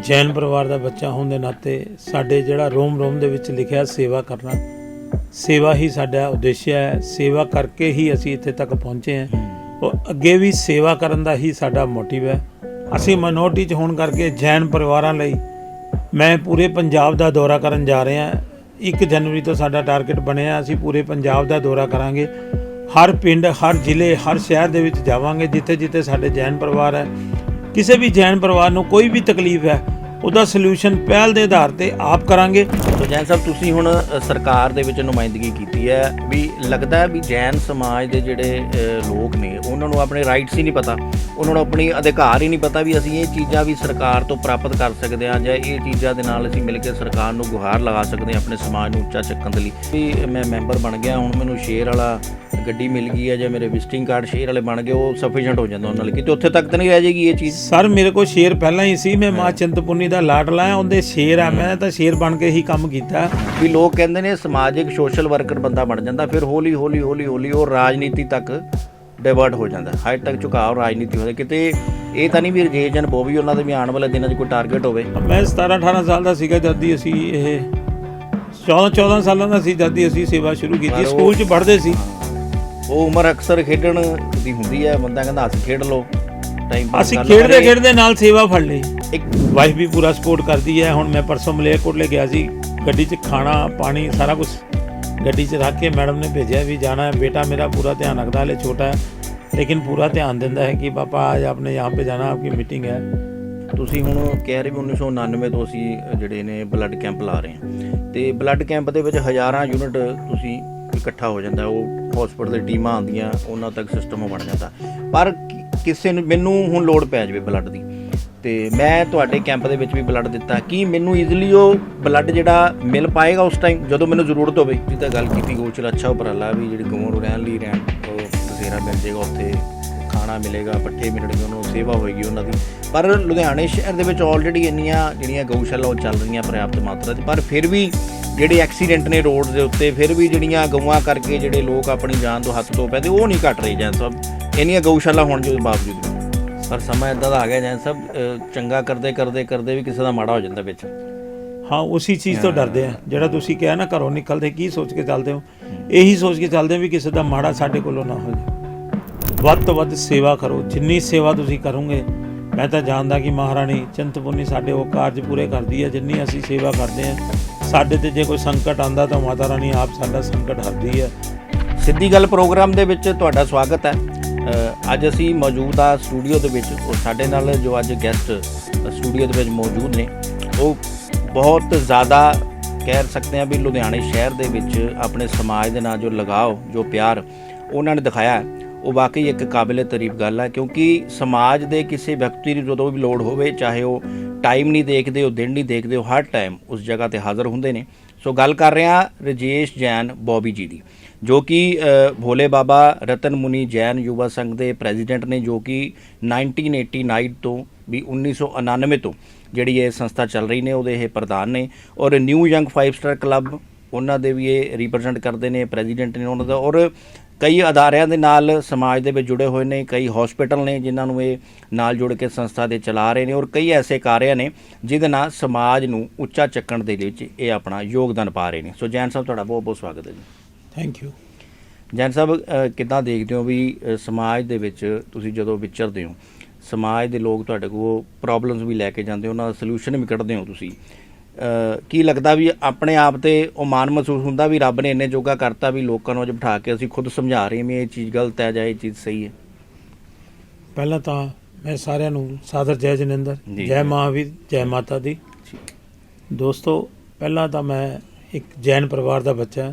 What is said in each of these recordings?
ਜੈਨ ਪਰਿਵਾਰ ਦਾ ਬੱਚਾ ਹੋਣ ਦੇ ਨਾਤੇ ਸਾਡੇ ਜਿਹੜਾ ਰੋਮ ਰੋਮ ਦੇ ਵਿੱਚ ਲਿਖਿਆ ਸੇਵਾ ਕਰਨਾ, ਸੇਵਾ ਹੀ ਸਾਡਾ ਉਦੇਸ਼ ਹੈ, ਸੇਵਾ ਕਰਕੇ ਹੀ ਅਸੀਂ ਇੱਥੇ ਤੱਕ ਪਹੁੰਚੇ ਹਾਂ। ਉਹ ਅੱਗੇ ਵੀ ਸੇਵਾ ਕਰਨ ਦਾ ਹੀ ਸਾਡਾ ਮੋਟਿਵ ਹੈ। ਅਸੀਂ ਮਿਨੋਰਟੀ ਚ ਹੋਣ ਕਰਕੇ ਜੈਨ ਪਰਿਵਾਰਾਂ ਲਈ ਮੈਂ ਪੂਰੇ ਪੰਜਾਬ ਦਾ ਦੌਰਾ ਕਰਨ ਜਾ ਰਿਹਾ 1 ਜਨਵਰੀ ਤੋਂ ਸਾਡਾ ਟਾਰਗੇਟ ਬਣਿਆ ਅਸੀਂ ਪੂਰੇ ਪੰਜਾਬ ਦਾ ਦੌਰਾ ਕਰਾਂਗੇ। ਹਰ ਪਿੰਡ, ਹਰ ਜ਼ਿਲ੍ਹੇ, ਹਰ ਸ਼ਹਿਰ ਦੇ ਵਿੱਚ ਜਾਵਾਂਗੇ ਜਿੱਥੇ ਜਿੱਥੇ ਸਾਡੇ ਜੈਨ ਪਰਿਵਾਰ ਹੈ। ਕਿਸੇ ਵੀ ਜੈਨ ਪਰਿਵਾਰ ਨੂੰ ਕੋਈ ਵੀ ਤਕਲੀਫ ਹੈ ਉਹਦਾ ਸੋਲੂਸ਼ਨ ਪਹਿਲ ਦੇ ਆਧਾਰ ਤੇ ਆਪ ਕਰਾਂਗੇ। ਸੋ ਜੈਨ ਸਾਹਿਬ ਤੁਸੀਂ ਹੁਣ ਸਰਕਾਰ ਦੇ ਵਿੱਚ ਨੁਮਾਇੰਦਗੀ ਕੀਤੀ ਹੈ ਵੀ ਲੱਗਦਾ ਹੈ ਵੀ ਜੈਨ ਸਮਾਜ ਦੇ ਜਿਹੜੇ ਲੋਕ ਨੇ ਉਹਨਾਂ ਨੂੰ ਆਪਣੇ ਰਾਈਟਸ ਹੀ ਨਹੀਂ ਪਤਾ। ਉਹਨਾਂ ਨੂੰ ਆਪਣੀ ਅਧਿਕਾਰ ਹੀ ਨਹੀਂ ਪਤਾ ਵੀ ਅਸੀਂ ਇਹ ਚੀਜ਼ਾਂ ਵੀ ਸਰਕਾਰ ਤੋਂ ਪ੍ਰਾਪਤ ਕਰ ਸਕਦੇ ਹਾਂ ਜਾਂ ਇਹ ਚੀਜ਼ਾਂ ਦੇ ਨਾਲ ਅਸੀਂ ਮਿਲ ਕੇ ਸਰਕਾਰ ਨੂੰ ਗੁਹਾਰ ਲਗਾ ਸਕਦੇ ਹਾਂ ਆਪਣੇ ਸਮਾਜ ਨੂੰ ਉੱਚਾ ਚੱਕਣ ਦੇ ਲਈ। ਵੀ ਮੈਂ ਮੈਂਬਰ ਬਣ ਗਿਆ ਹੁਣ ਮੈਨੂੰ ਸ਼ੇਅਰ ਵਾਲਾ ਗੱਡੀ ਮਿਲ ਗਈ ਹੈ ਜਾਂ ਮੇਰੇ ਵਿਜ਼ਿਟਿੰਗ ਕਾਰਡ ਸ਼ੇਅਰ ਵਾਲੇ ਬਣ ਗਏ ਉਹ ਸਫੀਸ਼ੀਐਂਟ ਹੋ ਜਾਂਦਾ ਉਹਨਾਂ ਲਈ ਕਿਤੇ ਉੱਥੇ ਤੱਕ ਤਾਂ ਨਹੀਂ ਰਹਿ ਜਾਏਗੀ ਇਹ ਚੀਜ਼। ਸਰ ਮੇਰੇ ਕੋਲ ਸ਼ੇਰ ਪਹਿਲਾਂ ਹੀ ਸੀ ਮੈਂ ਮਾਂ ਚਿੰਤਪੁਰਨੀ ਦਾ ਲਾਡਲਾ ਹਾਂ ਉਹਦੇ ਸ਼ੇਰ ਆ ਮੈਂ ਤਾਂ ਸ਼ੇਰ ਬਣ ਕੇ ਹੀ ਕੰਮ ਕੀਤਾ। ਵੀ ਲੋਕ ਕਹਿੰਦੇ ਨੇ ਸਮਾਜਿਕ ਸੋਸ਼ਲ ਵਰਕਰ ਬੰਦਾ ਬਣ ਜਾਂਦਾ ਫਿਰ ਹੌਲੀ ਹੌਲੀ ਹੌਲੀ ਹੌਲੀ ਉਹ ਰਾਜਨੀਤੀ ਤੱਕ ਡਾਇਵਰਟ ਹੋ ਜਾਂਦਾ। ਹਾਈ ਤੱਕ ਝੁਕਾਅ ਰਾਜਨੀਤੀ ਹੋ ਕਿਤੇ ਇਹ ਤਾਂ ਨਹੀਂ ਵੀ ਰਜੇਸ਼ ਜਨ ਬੋਬੀ ਉਹਨਾਂ ਦੇ ਵੀ ਆਉਣ ਵਾਲੇ ਦਿਨਾਂ 'ਚ ਕੋਈ ਟਾਰਗੇਟ ਹੋਵੇ। ਮੈਂ 17 18 ਸਾਲ ਦਾ ਸੀਗਾ ਜਦ ਦੀ ਅਸੀਂ ਇਹ 14 14 ਸਾਲਾਂ ਦਾ ਸੀ ਜਦ ਦੀ ਅਸੀਂ ਸੇਵਾ ਸ਼ੁਰੂ ਕੀਤੀ। ਸਕੂਲ 'ਚ ਪੜ੍ਹਦੇ ਸੀ। ਉਹ ਉਮਰ ਅਕਸਰ ਖੇਡਣ ਦੀ ਹੁੰਦੀ ਹੈ। ਬੰਦਾ ਕਹਿੰਦਾ ਹੱਸ ਖੇਡ ਲਓ। ਟਾਈਮ ਅਸੀਂ ਖੇਡਦੇ ਖੇਡਦੇ ਨਾਲ ਸੇਵਾ ਫੜ ਲਈ। ਇੱਕ ਵਾਈਫ ਵੀ ਪੂਰਾ ਸਪੋਰਟ ਕਰਦੀ ਹੈ। ਹੁਣ ਮੈਂ ਪਰਸੋਂ ਮਲੇਰਕੋਟਲੇ ਗਿਆ ਸੀ। ਗੱਡੀ 'ਚ ਖਾਣਾ ਪਾਣੀ ਸਾਰਾ ਕੁਝ ਗੱਡੀ 'ਚ ਰੱਖ ਕੇ ਮੈਡਮ ਨੇ ਭੇਜਿਆ ਵੀ ਜਾਣਾ ਹੈ। ਬੇਟਾ ਮੇਰਾ ਪੂਰਾ ਧਿਆਨ ਰੱਖਦਾ ਹਲੇ ਛੋਟਾ ਹੈ। ਲੇਕਿਨ ਪੂਰਾ ਧਿਆਨ ਦਿੰਦਾ ਹੈ ਕਿ ਪਾਪਾ ਅੱਜ ਆਪਨੇ ਯਹਾਂ ਪੇ ਜਾਣਾ ਆਪਕੀ ਮੀਟਿੰਗ ਹੈ। ਤੁਸੀਂ ਹੁਣ ਕਹਿ ਰਹੇ ਵੀ 1999 ਤੋਂ ਅਸੀਂ ਜਿਹੜੇ ਨੇ ਬਲੱਡ ਕੈਂਪ ਲਾ ਰਹੇ ਹਾਂ। ਤੇ ਬਲੱਡ ਕੈਂਪ ਦੇ ਵਿੱਚ ਹਜ਼ਾਰਾਂ ਯੂਨਿਟ ਤੁਸੀਂ ਇਕੱਠਾ ਹੋ ਜਾਂਦਾ। ਉਹ ਹਸਪੀਟਲ ਦੀ ਟੀਮਾਂ ਆਉਂਦੀਆਂ ਉਹਨਾਂ ਤੱਕ ਸਿਸਟਮ ਬਣ ਜਾਂਦਾ। ਪਰ ਕਿਸੇ ਨੂੰ ਮੈਨੂੰ ਹੁਣ ਲੋੜ ਪੈ ਜਾਵੇ ਬਲੱਡ ਦੀ। ਤੇ ਮੈਂ ਤੁਹਾਡੇ ਕੈਂਪ ਦੇ ਵਿੱਚ ਵੀ ਬਲੱਡ ਦਿੱਤਾ ਕੀ ਮੈਨੂੰ ਈਜ਼ੀਲੀ ਉਹ ਬਲੱਡ ਜਿਹੜਾ ਮਿਲ ਪਾਏਗਾ ਉਸ ਟਾਈਮ ਜਦੋਂ ਮੈਨੂੰ ਜ਼ਰੂਰਤ ਹੋਵੇ। ਜੀ ਤਾਂ ਗੱਲ ਕੀਤੀ ਗੋਚਲ ਅੱਛਾ ਉਪਰਾਲਾ ਵੀ ਜਿਹੜੀ ਗਊਆਂ ਨੂੰ ਰਹਿਣ ਲਈ ਰਹਿਣ, ਉਹ ਬਸੇਰਾ ਮਿਲ ਜਾਏਗਾ ਉੱਥੇ, ਖਾਣਾ ਮਿਲੇਗਾ, ਪੱਠੇ ਮਿਲਣਗੇ ਉਹਨੂੰ ਸੇਵਾ ਹੋਏਗੀ ਉਹਨਾਂ ਦੀ। ਪਰ ਲੁਧਿਆਣੇ ਸ਼ਹਿਰ ਦੇ ਵਿੱਚ ਆਲਰੇਡੀ ਇੰਨੀਆਂ ਜਿਹੜੀਆਂ ਗਊਸ਼ਾਲਾ ਉਹ ਚੱਲ ਰਹੀਆਂ ਪ੍ਰਿਆਪਤ ਮਾਤਰਾ 'ਚ ਪਰ ਫਿਰ ਵੀ ਜਿਹੜੇ ਐਕਸੀਡੈਂਟ ਨੇ ਰੋਡ ਦੇ ਉੱਤੇ, ਫਿਰ ਵੀ ਜਿਹੜੀਆਂ ਗਊਆਂ ਕਰਕੇ ਜਿਹੜੇ ਲੋਕ ਆਪਣੀ ਜਾਨ ਤੋਂ ਹੱਥ ਧੋ ਪੈਂਦੇ ਉਹ ਨਹੀਂ ਘਟ ਰਹੀ ਜੈਨ ਸਭ ਇੰਨੀਆਂ ਗਊਸ਼ਾਲਾ ਹੋਣ ਦੇ ਬਾਵਜੂਦ ਵੀ। ਪਰ ਸਮਾਂ ਇਦਾਂ ਦਾ ਆ ਗਿਆ ਜੈਨ ਸਾਹਿਬ ਅ, ਚੰਗਾ ਕਰਦੇ ਕਰਦੇ ਕਰਦੇ ਵੀ ਕਿਸੇ ਦਾ ਮਾੜਾ ਹੋ ਜਾਂਦਾ ਵਿੱਚ। ਹਾਂ ਉਸੇ ਚੀਜ਼ ਤੋਂ ਡਰਦੇ ਆ। ਜਿਹੜਾ ਤੁਸੀਂ ਕਿਹਾ ਨਾ ਘਰੋਂ ਨਿਕਲਦੇ ਕੀ ਸੋਚ ਕੇ ਚੱਲਦੇ ਹੋ? ਇਹੀ ਸੋਚ ਕੇ ਚੱਲਦੇ ਹੋ ਵੀ ਕਿਸੇ ਦਾ ਮਾੜਾ ਸਾਡੇ ਕੋਲੋਂ ਨਾ ਹੋ ਜਾਏ ਵੱਧ ਤੋਂ ਵੱਧ ਸੇਵਾ ਕਰੋ। ਜਿੰਨੀ ਸੇਵਾ ਤੁਸੀਂ ਕਰੋਗੇ ਮੈਂ ਤਾਂ ਜਾਣਦਾ ਕਿ ਮਹਾਰਾਣੀ ਚਿੰਤਪੁਰਨੀ ਸਾਡੇ ਉਹ ਕਾਰਜ ਪੂਰੇ ਕਰਦੀ ਹੈ ਜਿੰਨੀ ਅਸੀਂ ਸੇਵਾ ਕਰਦੇ ਹਾਂ ਸਾਡੇ ਤੇ ਜੇ ਕੋਈ ਸੰਕਟ ਆਂਦਾ ਤਾਂ ਮਾਤਾ ਰਾਣੀ ਆਪ ਸਾਡਾ ਸੰਕਟ ਹਰਦੀ ਹੈ ਸਿੱਧੀ ਗੱਲ ਪ੍ਰੋਗਰਾਮ ਦੇ ਵਿੱਚ ਤੁਹਾਡਾ ਸਵਾਗਤ ਹੈ। ਅੱਜ ਅਸੀਂ ਮੌਜੂਦ ਆ ਸਟੂਡੀਓ ਦੇ ਵਿੱਚ ਉਹ ਸਾਡੇ ਨਾਲ ਜੋ ਅੱਜ ਗੈਸਟ ਸਟੂਡੀਓ ਦੇ ਵਿੱਚ ਮੌਜੂਦ ਨੇ। ਉਹ ਬਹੁਤ ਜ਼ਿਆਦਾ ਕਹਿ ਸਕਦੇ ਹਾਂ ਵੀ ਲੁਧਿਆਣੇ ਸ਼ਹਿਰ ਦੇ ਵਿੱਚ ਆਪਣੇ ਸਮਾਜ ਦੇ ਨਾਲ ਜੋ ਲਗਾਓ ਜੋ ਪਿਆਰ ਉਹਨਾਂ ਨੇ ਦਿਖਾਇਆ ਉਹ ਵਾਕਈ ਇੱਕ ਕਾਬਿਲੇ ਤਾਰੀਫ ਗੱਲ ਹੈ ਕਿਉਂਕਿ ਸਮਾਜ ਦੇ ਕਿਸੇ ਵਿਅਕਤੀ ਨੂੰ ਜਦੋਂ ਵੀ ਲੋੜ ਹੋਵੇ, ਚਾਹੇ ਉਹ ਟਾਈਮ ਨਹੀਂ ਦੇਖਦੇ, ਉਹ ਦਿਨ ਨਹੀਂ ਦੇਖਦੇ, ਉਹ ਹਰ ਟਾਈਮ ਉਸ ਜਗ੍ਹਾ ਤੇ ਹਾਜ਼ਰ ਹੁੰਦੇ ਨੇ। ਸੋ ਗੱਲ ਕਰ ਰਹੇ ਹਾਂ ਰਜੇਸ਼ ਜੈਨ ਬੋਬੀ ਜੀ ਦੀ। ਜੋ ਕਿ ਭੋਲੇ ਬਾਬਾ ਰਤਨ ਮੁਨੀ ਜੈਨ ਯੁਵਾ ਸੰਘ ਦੇ ਪ੍ਰੈਜ਼ੀਡੈਂਟ ਨੇ, ਜੋ ਕਿ 1989 ਤੋਂ ਵੀ 1999 ਤੋਂ ਜਿਹੜੀ ਇਹ ਸੰਸਥਾ ਚੱਲ ਰਹੀ ਨੇ, ਉਹਦੇ ਇਹ ਪ੍ਰਧਾਨ ਨੇ ਔਰ ਨਿਊ ਯੰਗ 5 ਸਟਾਰ ਕਲੱਬ ਉਹਨਾਂ ਦੇ ਵੀ ਇਹ ਰਿਪਰੈਜ਼ੈਂਟ ਕਰਦੇ ਨੇ, ਪ੍ਰੈਜ਼ੀਡੈਂਟ ਨੇ ਉਹਨਾਂ ਦਾ ਔਰ ਕਈ ਅਦਾਰਿਆਂ ਦੇ ਨਾਲ ਸਮਾਜ ਦੇ ਵਿੱਚ ਜੁੜੇ ਹੋਏ ਨੇ, ਕਈ ਹਸਪੀਟਲ ਨੇ ਜਿਨ੍ਹਾਂ ਨੂੰ ਇਹ ਨਾਲ ਜੁੜ ਕੇ ਸੰਸਥਾ ਦੇ ਚਲਾ ਰਹੇ ਨੇ ਔਰ ਕਈ ਐਸੇ ਕਾਰਿਆ ਨੇ ਜਿਹਦੇ ਨਾਲ ਸਮਾਜ ਨੂੰ ਉੱਚਾ ਚੱਕਣ ਦੇ ਵਿੱਚ ਇਹ ਆਪਣਾ ਯੋਗਦਾਨ ਪਾ ਰਹੇ ਨੇ। ਸੋ ਜੈਨ ਸਾਹਿਬ, ਤੁਹਾਡਾ ਬਹੁਤ ਬਹੁਤ ਸਵਾਗਤ ਹੈ ਜੀ। ਥੈਂਕ ਯੂ ਜੈਨ ਸਾਹਿਬ ਕਿੱਦਾਂ ਦੇਖਦੇ ਹੋ ਵੀ ਸਮਾਜ ਦੇ ਵਿੱਚ ਤੁਸੀਂ ਜਦੋਂ ਵਿਚਰਦੇ ਹੋ ਸਮਾਜ ਦੇ ਲੋਕ ਤੁਹਾਡੇ ਕੋਲ ਪ੍ਰੋਬਲਮਸ ਵੀ ਲੈ ਕੇ ਜਾਂਦੇ ਉਹਨਾਂ ਦਾ ਸੋਲੂਸ਼ਨ ਵੀ ਕੱਢਦੇ ਹੋ ਤੁਸੀਂ? ਕੀ ਲੱਗਦਾ ਵੀ ਆਪਣੇ ਆਪ ਤੇ ਉਹ ਮਾਣ ਮਹਿਸੂਸ ਹੁੰਦਾ ਵੀ ਰੱਬ ਨੇ ਇੰਨੇ ਜੋਗਾ ਕਰਤਾ ਵੀ ਲੋਕਾਂ ਨੂੰ ਅੱਜ ਬਿਠਾ ਕੇ ਅਸੀਂ ਖੁਦ ਸਮਝਾ ਰਹੇ ਹਾਂ ਵੀ ਇਹ ਚੀਜ਼ ਗਲਤ ਹੈ ਜਾਂ ਇਹ ਚੀਜ਼ ਸਹੀ ਹੈ? ਪਹਿਲਾਂ ਤਾਂ ਮੈਂ ਸਾਰਿਆਂ ਨੂੰ ਸਾਦਰ ਜੈ ਜਨਿੰਦਰ। ਜੈ ਮਹਾਵੀਰ ਜੈ ਮਾਤਾ ਦੀ। ਦੋਸਤੋ ਪਹਿਲਾਂ ਤਾਂ ਮੈਂ ਇੱਕ ਜੈਨ ਪਰਿਵਾਰ ਦਾ ਬੱਚਾ ਹਾਂ।